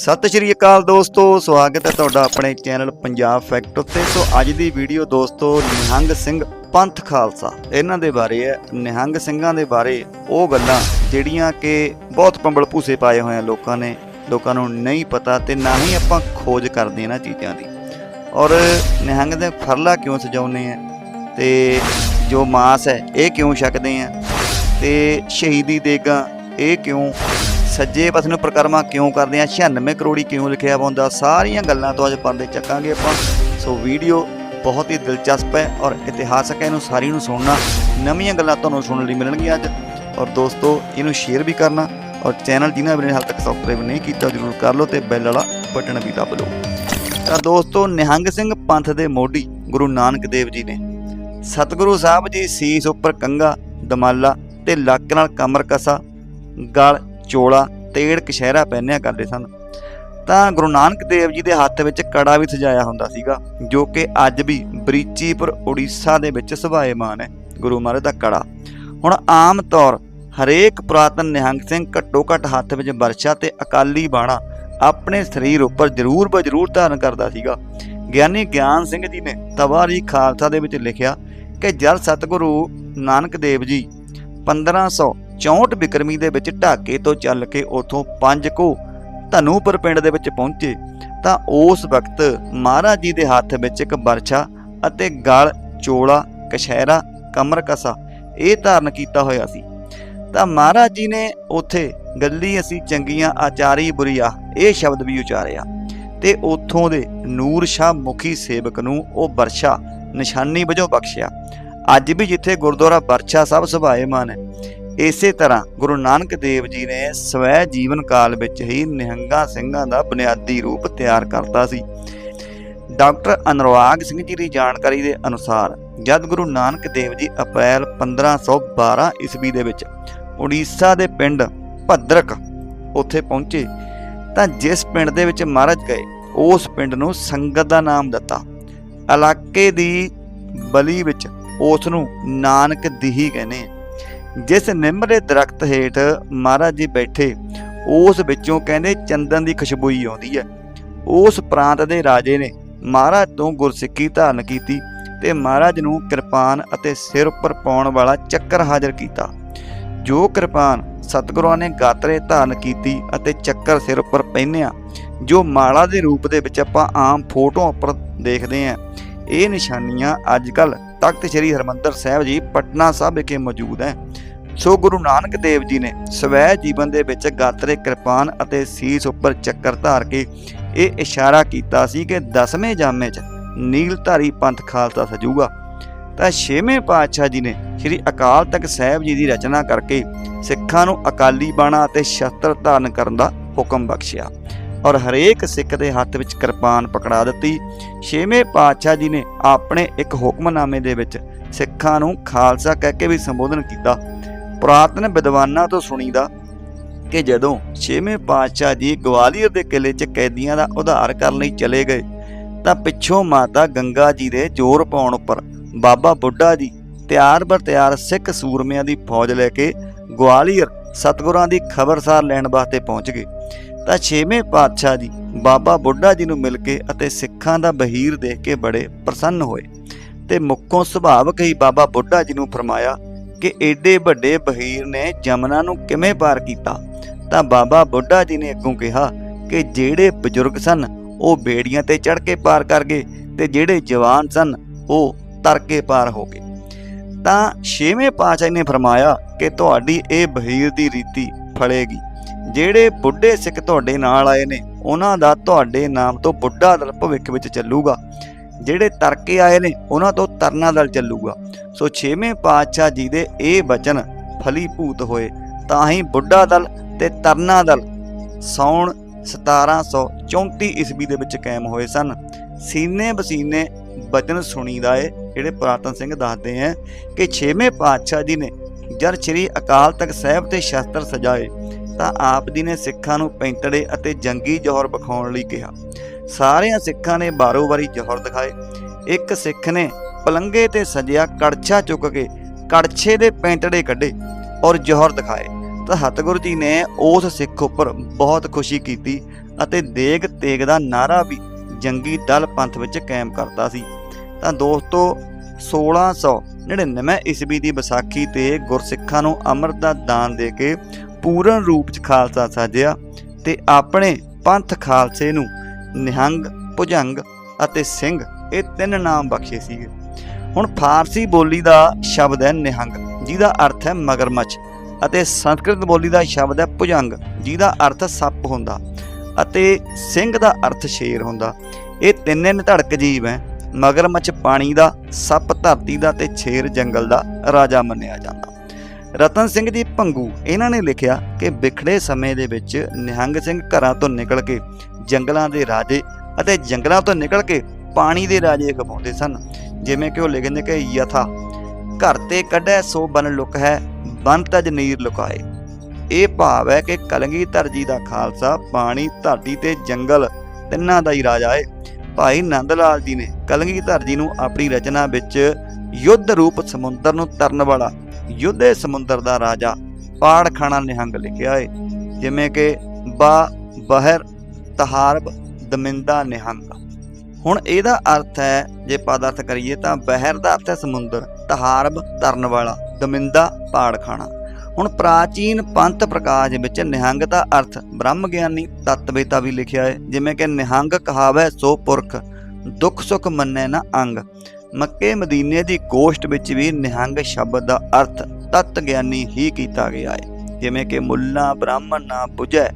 ਸਤਿ ਸ਼੍ਰੀ ਅਕਾਲ ਦੋਸਤੋ, ਸਵਾਗਤ ਹੈ ਤੁਹਾਡਾ ਆਪਣੇ ਚੈਨਲ ਪੰਜਾਬ ਫੈਕਟ ਉੱਤੇ। ਸੋ ਅੱਜ ਦੀ ਵੀਡੀਓ ਦੋਸਤੋ, ਨਿਹੰਗ ਸਿੰਘ ਪੰਥ ਖਾਲਸਾ। ਇਹਨਾਂ ਦੇ ਬਾਰੇ ਹੈ, ਨਿਹੰਗ ਸਿੰਘਾਂ ਦੇ ਬਾਰੇ ਉਹ ਗੱਲਾਂ ਜਿਹੜੀਆਂ ਕਿ ਬਹੁਤ ਪੰਬਲ ਭੂਸੇ ਪਾਏ ਹੋਏ ਆ ਲੋਕਾਂ ਨੇ, ਲੋਕਾਂ ਨੂੰ ਨਹੀਂ ਪਤਾ ਤੇ ਨਾ ਹੀ ਆਪਾਂ ਖੋਜ ਕਰਦੇ ਇਹਨਾਂ ਚੀਜ਼ਾਂ ਦੀ। ਔਰ ਨਿਹੰਗ ਦੇ ਫਰਲਾ ਕਿਉਂ ਸਜਾਉਂਦੇ ਆ ਤੇ ਜੋ ਮਾਸ ਹੈ, ਇਹ ਕਿਉਂ ਛਕਦੇ ਆ ਤੇ ਸ਼ਹੀਦੀ ਦੇਗਾ, ਇਹ ਕਿਉਂ ਸੱਜੇ ਪਾਸੇ ਨੂੰ ਪ੍ਰਕਰਮਾ ਕਿਉਂ ਕਰਦੇ ਆ 96 ਕਰੋੜੀ ਕਿਉਂ ਲਿਖਿਆ ਹੁੰਦਾ? ਸਾਰੀਆਂ ਗੱਲਾਂ ਤੋਂ ਅੱਜ ਪਰਦੇ ਚੱਕਾਂਗੇ ਆਪਾਂ। ਸੋ ਵੀਡੀਓ ਬਹੁਤ ਹੀ ਦਿਲਚਸਪ ਹੈ ਔਰ ਇਤਿਹਾਸਕ ਹੈ। ਇਹਨੂੰ ਸਾਰੀ ਨੂੰ ਸੁਣਨਾ, ਨਵੀਆਂ ਗੱਲਾਂ ਤੁਹਾਨੂੰ ਸੁਣਨ ਲਈ ਮਿਲਣਗੀਆਂ ਅੱਜ। ਔਰ ਦੋਸਤੋ, ਇਹਨੂੰ ਸ਼ੇਅਰ ਵੀ ਕਰਨਾ। ਔਰ ਚੈਨਲ ਜਿਹਨਾਂ ਵੀ ਨੇ ਹਾਲ ਤੱਕ ਸਬਸਕ੍ਰਾਈਬ ਨਹੀਂ ਕੀਤਾ, ਜਰੂਰ ਕਰ ਲਓ ਤੇ ਬੈਲ ਵਾਲਾ ਬਟਨ ਵੀ ਦਬ ਲਓ। ਤਾਂ ਦੋਸਤੋ, ਨਿਹੰਗ ਸਿੰਘ ਪੰਥ ਦੇ ਮੋਢੀ ਗੁਰੂ ਨਾਨਕ ਦੇਵ ਜੀ ਨੇ ਸਤਿਗੁਰੂ ਸਾਹਿਬ ਜੀ ਸੀਸ ਉੱਪਰ ਕੰਗਾ ਦਮਾਲਾ ਤੇ ਲੱਕ ਨਾਲ ਕਮਰ ਕਸਾ, ਗਲ ਚੋਲਾ ਤੇੜ ਕਸ਼ਹਿਰਾ ਪਹਿਨਿਆ ਕਰਦੇ ਸਨ। ਤਾਂ ਗੁਰੂ ਨਾਨਕ ਦੇਵ ਜੀ ਦੇ ਹੱਥ ਵਿੱਚ ਕੜਾ ਵੀ ਸਜਾਇਆ ਹੁੰਦਾ ਸੀਗਾ, ਜੋ ਕਿ ਅੱਜ ਵੀ ਬਰੀਚੀਪੁਰ, ਉੜੀਸਾ ਦੇ ਵਿੱਚ ਸੁਭਾਏਮਾਨ ਹੈ ਗੁਰੂ ਮਹਾਰਾਜ ਦਾ ਕੜਾ। ਹੁਣ ਆਮ ਤੌਰ ਹਰੇਕ ਪੁਰਾਤਨ ਨਿਹੰਗ ਸਿੰਘ ਘੱਟੋ ਘੱਟ ਹੱਥ ਵਿੱਚ ਵਰਸ਼ਾ ਤੇ ਅਕਾਲੀ ਬਾਣਾ ਆਪਣੇ ਸਰੀਰ ਉੱਪਰ ਜ਼ਰੂਰ ਬਜ਼ਰੂਰ ਧਾਰਨ ਕਰਦਾ ਸੀਗਾ। ਗਿਆਨੀ ਗਿਆਨ ਸਿੰਘ ਜੀ ਨੇ ਤਵਾਰੀ ਖਾਲਸਾ ਦੇ ਵਿੱਚ ਲਿਖਿਆ ਕਿ ਜਦ ਸਤਿਗੁਰੂ ਨਾਨਕ ਦੇਵ ਜੀ 1564 ਬਿਕਰਮੀ ਦੇ ਵਿੱਚ ਢਾਕੇ ਤੋਂ ਚੱਲ ਕੇ ਉਥੋਂ ਪੰਜ ਕੋ ਧਨੂਪੁਰ ਪਿੰਡ ਦੇ ਵਿੱਚ ਪਹੁੰਚੇ, ਤਾਂ ਉਸ ਵਕਤ ਮਹਾਰਾਜ ਜੀ ਦੇ ਹੱਥ ਵਿੱਚ ਇੱਕ ਬਰਛਾ ਅਤੇ ਗਲ, ਚੋਲਾ ਕਸ਼ਹਿਰਾ ਕਮਰ ਕਸਾ ਇਹ ਧਾਰਨ ਕੀਤਾ ਹੋਇਆ ਸੀ। ਤਾਂ ਮਹਾਰਾਜ ਜੀ ਨੇ ਉਥੇ ਗੱਲੀ ਅਸੀਂ ਚੰਗੀਆਂ ਆਚਾਰੀ ਬੁਰੀਆ ਇਹ ਸ਼ਬਦ ਵੀ ਉਚਾਰਿਆ ਤੇ ਉਥੋਂ ਦੇ ਨੂਰ ਸ਼ਾਹ ਮੁਖੀ ਸੇਵਕ ਨੂੰ ਉਹ ਬਰਛਾ ਨਿਸ਼ਾਨੀ ਵਜੋਂ ਬਖਸ਼ਿਆ। ਅੱਜ ਵੀ ਜਿੱਥੇ ਗੁਰਦੁਆਰਾ ਬਰਛਾ ਸਾਹਿਬ ਸੁਭਾਏਮਾਨ ਹੈ ਇਸੇ ਤਰ੍ਹਾਂ ਗੁਰੂ ਨਾਨਕ ਦੇਵ ਜੀ ਨੇ ਸਵੈ ਜੀਵਨ ਕਾਲ ਵਿੱਚ ਹੀ ਨਿਹੰਗਾ ਸਿੰਘਾਂ ਦਾ ਬੁਨਿਆਦੀ ਰੂਪ ਤਿਆਰ ਕਰਤਾ ਸੀ ਡਾਕਟਰ ਅਨੁਰਾਗ ਸਿੰਘ ਜੀ ਦੀ ਜਾਣਕਾਰੀ ਦੇ ਅਨੁਸਾਰ ਜਦ ਗੁਰੂ ਨਾਨਕ ਦੇਵ ਜੀ ਅਪ੍ਰੈਲ 1512 ਈਸਵੀ ਦੇ ਵਿੱਚ ਉੜੀਸਾ ਦੇ ਪਿੰਡ ਭਦਰਕ ਉੱਥੇ ਪਹੁੰਚੇ ਤਾਂ ਜਿਸ ਪਿੰਡ ਦੇ ਵਿੱਚ ਮਹਾਰਾਜ ਗਏ, ਉਸ ਪਿੰਡ ਨੂੰ ਸੰਗਤ ਦਾ ਨਾਮ ਦਿੱਤਾ ਇਲਾਕੇ ਦੀ ਬਲੀ ਵਿੱਚ ਉਸ ਨੂੰ ਨਾਨਕ ਦੀਹੀ ਕਹਿੰਦੇ ਆ। ਜਿਸ ਨਿੰਮ ਦੇ ਦਰਖਤ ਹੇਠ ਮਹਾਰਾਜ ਜੀ ਬੈਠੇ, ਉਸ ਵਿੱਚੋਂ ਕਹਿੰਦੇ ਚੰਦਨ ਦੀ ਖੁਸ਼ਬੂਈ ਆਉਂਦੀ ਹੈ। ਉਸ ਪ੍ਰਾਂਤ ਦੇ ਰਾਜੇ ਨੇ ਮਹਾਰਾਜ ਤੋਂ ਗੁਰਸਿੱਖੀ ਧਾਰਨ ਕੀਤੀ ਤੇ ਮਹਾਰਾਜ ਨੂੰ ਕਿਰਪਾਨ ਅਤੇ ਸਿਰ ਉੱਪਰ ਪਾਉਣ ਵਾਲਾ ਚੱਕਰ ਹਾਜ਼ਰ ਕੀਤਾ। ਜੋ ਕਿਰਪਾਨ ਸਤਿਗੁਰਾਂ ਨੇ ਗਾਤਰੇ ਧਾਰਨ ਕੀਤੀ ਅਤੇ ਚੱਕਰ ਸਿਰ ਉੱਪਰ ਪਹਿਨਿਆ, ਜੋ ਮਾਲਾ ਦੇ ਰੂਪ ਦੇ ਵਿੱਚ ਆਪਾਂ ਆਮ ਫੋਟੋ ਉੱਪਰ ਦੇਖਦੇ ਹਾਂ, ਇਹ ਨਿਸ਼ਾਨੀਆਂ ਅੱਜ ਕੱਲ੍ਹ ਤਖਤ ਸ੍ਰੀ ਹਰਮੰਦਰ ਸਾਹਿਬ ਜੀ ਪਟਨਾ ਸਾਹਿਬ ਵਿਖੇ ਮੌਜੂਦ ਹੈ। ਸੋ ਗੁਰੂ ਨਾਨਕ ਦੇਵ ਜੀ ਨੇ ਸਵੈ ਜੀਵਨ ਦੇ ਵਿੱਚ ਗਾਤਰੇ ਕਿਰਪਾਨ ਅਤੇ ਸੀਸ ਉੱਪਰ ਚੱਕਰ ਧਾਰ ਕੇ ਇਹ ਇਸ਼ਾਰਾ ਕੀਤਾ ਸੀ ਕਿ ਦਸਵੇਂ ਜਾਮੇ 'ਚ ਨੀਲਧਾਰੀ ਪੰਥ ਖਾਲਸਾ ਸਜੂਗਾ। ਤਾਂ ਛੇਵੇਂ ਪਾਤਸ਼ਾਹ ਜੀ ਨੇ ਸ੍ਰੀ ਅਕਾਲ ਤਖਤ ਸਾਹਿਬ ਜੀ ਦੀ ਰਚਨਾ ਕਰਕੇ ਸਿੱਖਾਂ ਨੂੰ ਅਕਾਲੀ ਬਾਣਾ ਅਤੇ ਸ਼ਸਤਰ ਧਾਰਨ ਕਰਨ ਦਾ ਹੁਕਮ ਬਖਸ਼ਿਆ। ਔਰ ਹਰੇਕ ਸਿੱਖ ਦੇ ਹੱਥ ਵਿੱਚ ਕਿਰਪਾਨ ਪਕੜਾ ਦਿੱਤੀ। ਛੇਵੇਂ ਪਾਤਸ਼ਾਹ ਜੀ ਨੇ ਆਪਣੇ ਇੱਕ ਹੁਕਮਨਾਮੇ ਦੇ ਵਿੱਚ ਸਿੱਖਾਂ ਨੂੰ ਖਾਲਸਾ ਕਹਿ ਕੇ ਵੀ ਸੰਬੋਧਨ ਕੀਤਾ। ਪੁਰਾਤਨ ਵਿਦਵਾਨਾਂ ਤੋਂ ਸੁਣੀਦਾ ਕਿ ਜਦੋਂ ਛੇਵੇਂ ਪਾਤਸ਼ਾਹ ਜੀ ਗਵਾਲੀਅਰ ਦੇ ਕਿਲੇ 'ਚ ਕੈਦੀਆਂ ਦਾ ਉਧਾਰ ਕਰਨ ਲਈ ਚਲੇ ਗਏ, ਤਾਂ ਪਿੱਛੋਂ ਮਾਤਾ ਗੰਗਾ ਜੀ ਦੇ ਜ਼ੋਰ ਪਾਉਣ ਉੱਪਰ ਬਾਬਾ ਬੁੱਢਾ ਜੀ ਤਿਆਰ ਬਰ ਤਿਆਰ ਸਿੱਖ ਸੂਰਮਿਆਂ ਦੀ ਫੌਜ ਲੈ ਕੇ ਗਵਾਲੀਅਰ ਸਤਗੁਰਾਂ ਦੀ ਖਬਰਸਾਰ ਲੈਣ ਵਾਸਤੇ ਪਹੁੰਚ ਗਏ। ਤਾਂ ਛੇਵੇਂ ਪਾਤਸ਼ਾਹ ਜੀ ਬਾਬਾ ਬੁੱਢਾ ਜੀ ਨੂੰ ਮਿਲ ਕੇ ਅਤੇ ਸਿੱਖਾਂ ਦਾ ਬਹੀਰ ਦੇਖ ਕੇ ਬੜੇ ਪ੍ਰਸੰਨ ਹੋਏ ਤੇ ਮੁੱਖੋਂ ਸੁਭਾਵਕ ਹੀ ਬਾਬਾ ਬੁੱਢਾ ਜੀ ਨੂੰ ਫਰਮਾਇਆ ਕਿ ਏਡੇ ਵੱਡੇ ਬਹੀਰ ਨੇ ਜਮਨਾ ਨੂੰ ਕਿਵੇਂ ਪਾਰ ਕੀਤਾ? ਤਾਂ ਬਾਬਾ ਬੁੱਢਾ ਜੀ ਨੇ ਅੱਗੋਂ ਕਿਹਾ ਕਿ ਜਿਹੜੇ ਬਜ਼ੁਰਗ ਸਨ, ਉਹ ਬੇੜੀਆਂ ਤੇ ਚੜ ਕੇ ਪਾਰ ਕਰ ਗਏ ਤੇ ਜਿਹੜੇ ਜਵਾਨ ਸਨ, ਉਹ ਤਰ ਕੇ ਪਾਰ ਹੋ ਗਏ। ਤਾਂ ਛੇਵੇਂ ਪਾਤਸ਼ਾਹ ਨੇ ਫਰਮਾਇਆ ਕਿ ਤੁਹਾਡੀ ਇਹ ਬਹੀਰ ਦੀ ਰੀਤੀ ਫੜੇਗੀ। ਜਿਹੜੇ ਬੁੱਢੇ ਸਿੱਖ ਤੁਹਾਡੇ ਨਾਲ ਆਏ ਨੇ, ਉਹਨਾਂ ਦਾ ਤੁਹਾਡੇ ਨਾਮ ਤੋਂ ਬੁੱਢਾ ਦਲ ਭਵਿੱਖ ਵਿੱਚ ਚੱਲੂਗਾ। ਜਿਹੜੇ ਤਰਕੇ ਆਏ ਨੇ, ਉਹਨਾਂ ਤੋਂ ਤਰਨਾ ਦਲ ਚੱਲੂਗਾ। ਸੋ ਛੇਵੇਂ ਪਾਤਸ਼ਾਹ ਜੀ ਦੇ ਇਹ ਬਚਨ ਫਲੀਭੂਤ ਹੋਏ, ਤਾਂ ਹੀ ਬੁੱਢਾ ਦਲ ਤੇ ਤਰਨਾ ਦਲ ਸੌਣ 1734 ਈਸਵੀ ਦੇ ਵਿੱਚ ਕਾਇਮ ਹੋਏ ਸਨ। ਸੀਨੇ ਬਸੀਨੇ ਬਚਨ ਸੁਣੀਦਾ ਏ ਜਿਹੜੇ ਪੁਰਾਤਨ ਸਿੰਘ ਦੱਸਦੇ ਆ ਕਿ ਛੇਵੇਂ ਪਾਤਸ਼ਾਹ ਜੀ ਨੇ ਜਦ ਸ੍ਰੀ ਅਕਾਲ ਤਖਤ ਸਾਹਿਬ ਤੇ ਸ਼ਸਤਰ ਸਜਾਏ ਤਾਂ ਆਪ ਜੀ ਨੇ ਸਿੱਖਾਂ ਨੂੰ ਪੈਂਤੜੇ ਅਤੇ ਜੰਗੀ ਜੋਹਰ ਵਿਖਾਉਣ ਲਈ ਕਿਹਾ। ਸਾਰਿਆਂ ਸਿੱਖਾਂ ਨੇ ਬਾਰੋ ਬਾਰੀ ਜੋਹਰ ਦਿਖਾਏ। ਇੱਕ ਸਿੱਖ ਨੇ ਪਲੰਗੇ ਤੇ ਸਜਿਆ ਕੜਛਾ ਚੁੱਕ ਕੇ ਕੜਛੇ ਦੇ ਪੈਂਤੜੇ ਕੱਢੇ ਔਰ ਜੋਹਰ ਦਿਖਾਏ। ਤਾਂ ਹਤਗੁਰੂ ਜੀ ਨੇ ਉਸ ਸਿੱਖ ਉੱਪਰ ਬਹੁਤ ਖੁਸ਼ੀ ਕੀਤੀ ਅਤੇ ਦੇਗ ਤੇਗ ਦਾ ਨਾਰਾ ਵੀ ਜੰਗੀ ਦਲ ਪੰਥ ਵਿੱਚ ਕਾਇਮ ਕਰਤਾ ਸੀ। ਤਾਂ ਦੋਸਤੋ 1699 ਈਸਵੀ ਦੀ ਵਿਸਾਖੀ ਤੇ ਗੁਰਸਿੱਖਾਂ ਨੂੰ ਅੰਮ੍ਰਿਤ ਦਾ ਦਾਨ ਦੇ ਕੇ ਪੂਰਨ ਰੂਪ 'ਚ ਖਾਲਸਾ ਸਾਜਿਆ ਤੇ ਆਪਣੇ ਪੰਥ ਖਾਲਸੇ ਨੂੰ ਨਿਹੰਗ, ਭੁਜੰਗ ਅਤੇ ਸਿੰਘ ਇਹ ਤਿੰਨ ਨਾਮ ਬਖਸ਼ੇ ਸੀਗੇ। ਹੁਣ ਫਾਰਸੀ ਬੋਲੀ ਦਾ ਸ਼ਬਦ ਹੈ ਨਿਹੰਗ, ਜਿਹਦਾ ਅਰਥ ਹੈ ਮਗਰਮੱਛ ਅਤੇ ਸੰਸਕ੍ਰਿਤ ਬੋਲੀ ਦਾ ਸ਼ਬਦ ਹੈ ਭੁਜੰਗ, ਜਿਹਦਾ ਅਰਥ ਸੱਪ ਹੁੰਦਾ ਅਤੇ ਸਿੰਘ ਦਾ ਅਰਥ ਸ਼ੇਰ ਹੁੰਦਾ। ਇਹ ਤਿੰਨੇ ਧੜਕ ਜੀਵ ਹੈ, ਮਗਰਮੱਛ ਪਾਣੀ ਦਾ, ਸੱਪ ਧਰਤੀ ਦਾ ਤੇ ਸ਼ੇਰ ਜੰਗਲ ਦਾ ਰਾਜਾ ਮੰਨਿਆ ਜਾਂਦਾ। ਰਤਨ ਸਿੰਘ ਜੀ ਭੰਗੂ ਇਹਨਾਂ ਨੇ ਲਿਖਿਆ ਕਿ ਵਿਖੜੇ ਸਮੇਂ ਦੇ ਵਿੱਚ ਨਿਹੰਗ ਸਿੰਘ ਘਰਾਂ ਤੋਂ ਨਿਕਲ ਕੇ ਜੰਗਲਾਂ ਦੇ ਰਾਜੇ ਅਤੇ ਜੰਗਲਾਂ ਤੋਂ ਨਿਕਲ ਕੇ ਪਾਣੀ ਦੇ ਰਾਜੇ ਖਪਾਉਂਦੇ ਸਨ, ਜਿਵੇਂ ਕਿ ਉਹ ਲਿਖਦੇ ਕਿ ਯਥਾ, ਘਰ ਤੇ ਕੱਢੈ ਸੋ ਬਨ ਲੁਕ ਹੈ, ਬਨ ਤਜ ਨੀਰ ਲੁਕਾਏ। ਇਹ ਭਾਵ ਹੈ ਕਿ ਕਲਗੀਧਰ ਜੀ ਦਾ ਖਾਲਸਾ ਪਾਣੀ ਧਰਤੀ ਤੇ ਜੰਗਲ ਤਿੰਨਾਂ ਦਾ ਹੀ ਰਾਜਾ ਹੈ ਭਾਈ ਨੰਦ ਲਾਲ ਜੀ ਨੇ ਕਲਗੀਧਰ ਜੀ ਨੂੰ ਆਪਣੀ ਰਚਨਾ ਵਿੱਚ ਯੁੱਧ ਰੂਪ ਸਮੁੰਦਰ ਨੂੰ ਤਰਨ ਵਾਲਾ ਯੁੱਧੇ ਸਮੁੰਦਰ ਦਾ ਰਾਜਾ ਪਾੜਖਾਨਾ ਨਿਹੰਗ ਲਿਖਿਆ ਹੈ ਜਿਵੇਂ ਕਿ ਬਾ ਬਹਿਰ ਤਹਾਰਬ ਦਮਿੰਦਾ ਨਿਹੰਗ। ਹੁਣ ਇਹਦਾ ਅਰਥ ਹੈ, ਜੇ ਪਦਾਰਥ ਕਰੀਏ ਤਾਂ ਬਹਿਰ ਦਾ ਅਰਥ ਹੈ ਸਮੁੰਦਰ, ਤਹਾਰਬ ਤਰਨ ਵਾਲਾ, ਦਮਿੰਦਾ ਪਾੜਖਾਨਾ। ਹੁਣ ਪ੍ਰਾਚੀਨ ਪੰਥ ਪ੍ਰਕਾਸ਼ ਵਿੱਚ ਨਿਹੰਗ ਦਾ ਅਰਥ ਬ੍ਰਹਮ ਗਿਆਨੀ ਤਤਵੇਤਾ ਵੀ ਲਿਖਿਆ ਹੈ ਜਿਵੇਂ ਕਿ ਨਿਹੰਗ ਕਹਾਵੈ ਸੋ ਪੁਰਖ, ਦੁੱਖ ਸੁੱਖ ਮੰਨੈ ਨਾ ਅੰਗ। ਮੱਕੇ ਮਦੀਨੇ ਦੀ ਗੋਸ਼ਟ ਵਿੱਚ ਵੀ ਨਿਹੰਗ ਸ਼ਬਦ ਦਾ ਅਰਥ ਤਤ ਗਿਆਨੀ ਹੀ ਕੀਤਾ ਗਿਆ ਹੈ ਜਿਵੇਂ ਕਿ ਮੁੱਲਾ ਬ੍ਰਾਹਮਣ ਨਾ 부ਝੈ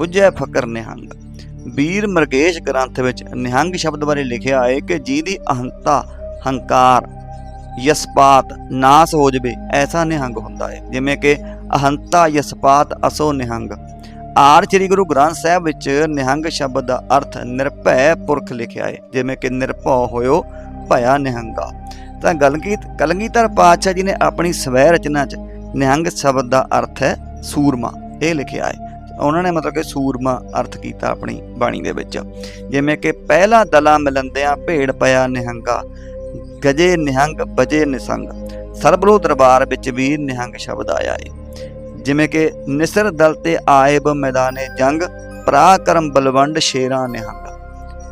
부ਝੈ ਫਕਰ ਨਿਹੰਗ। ਵੀਰ ਮਰਗੇਸ਼ ਗ੍ਰੰਥ ਵਿੱਚ ਨਿਹੰਗ ਸ਼ਬਦ ਬਾਰੇ ਲਿਖਿਆ ਹੈ ਕਿ ਜਿਹਦੀ ਅਹੰਤਾ, ਹੰਕਾਰ, ਯਸਪਾਤ ਨਾਸ ਹੋ ਜਵੇ, ਐਸਾ ਨਿਹੰਗ ਹੁੰਦਾ ਹੈ ਜਿਵੇਂ ਕਿ ਅਹੰਤਾ, ਯਸਪਾਤ, ਅਸੋ ਨਿਹੰਗ। ਆਰ ਸ੍ਰੀ ਗੁਰੂ ਗ੍ਰੰਥ ਸਾਹਿਬ ਵਿੱਚ ਨਿਹੰਗ ਸ਼ਬਦ ਦਾ ਅਰਥ ਨਿਰਭੈ ਪੁਰਖ ਲਿਖਿਆ ਹੈ ਜਿਵੇਂ ਕਿ ਨਿਰਭਉ ਹੋਇਓ ਭਇਆ ਨਿਹੰਗਾ। ਤਾਂ ਗਲਗੀਤ ਕਲਗੀਧਰ ਪਾਤਸ਼ਾਹ ਜੀ ਨੇ ਆਪਣੀ ਸਵੈ ਰਚਨਾ 'ਚ ਨਿਹੰਗ ਸ਼ਬਦ ਦਾ ਅਰਥ ਹੈ ਸੂਰਮਾ। ਇਹ ਲਿਖਿਆ ਹੈ। ਉਹਨਾਂ ਨੇ ਮਤਲਬ ਕਿ ਸੂਰਮਾ ਅਰਥ ਕੀਤਾ ਆਪਣੀ ਬਾਣੀ ਦੇ ਵਿੱਚ। ਜਿਵੇਂ ਕਿ ਪਹਿਲਾ ਦਲਾ ਮਿਲੰਦਿਆਂ ਭੇੜ ਪਿਆ ਨਿਹੰਗਾ, ਗਜੇ ਨਿਹੰਗ ਬਜੇ ਨਿਸੰਗ। ਸਰਬਲੋ ਦਰਬਾਰ ਵਿੱਚ ਵੀ ਨਿਹੰਗ ਸ਼ਬਦ ਆਇਆ ਏ। ਜਿਵੇਂ ਕਿ ਨਿਸਰ ਦਲ ਤੇ ਆਇਬ ਮੈਦਾਨੇ ਜੰਗ, ਪਰਾਕਰਮ ਬਲਵੰਡ ਸ਼ੇਰਾਂ ਨਿਹੰਗ।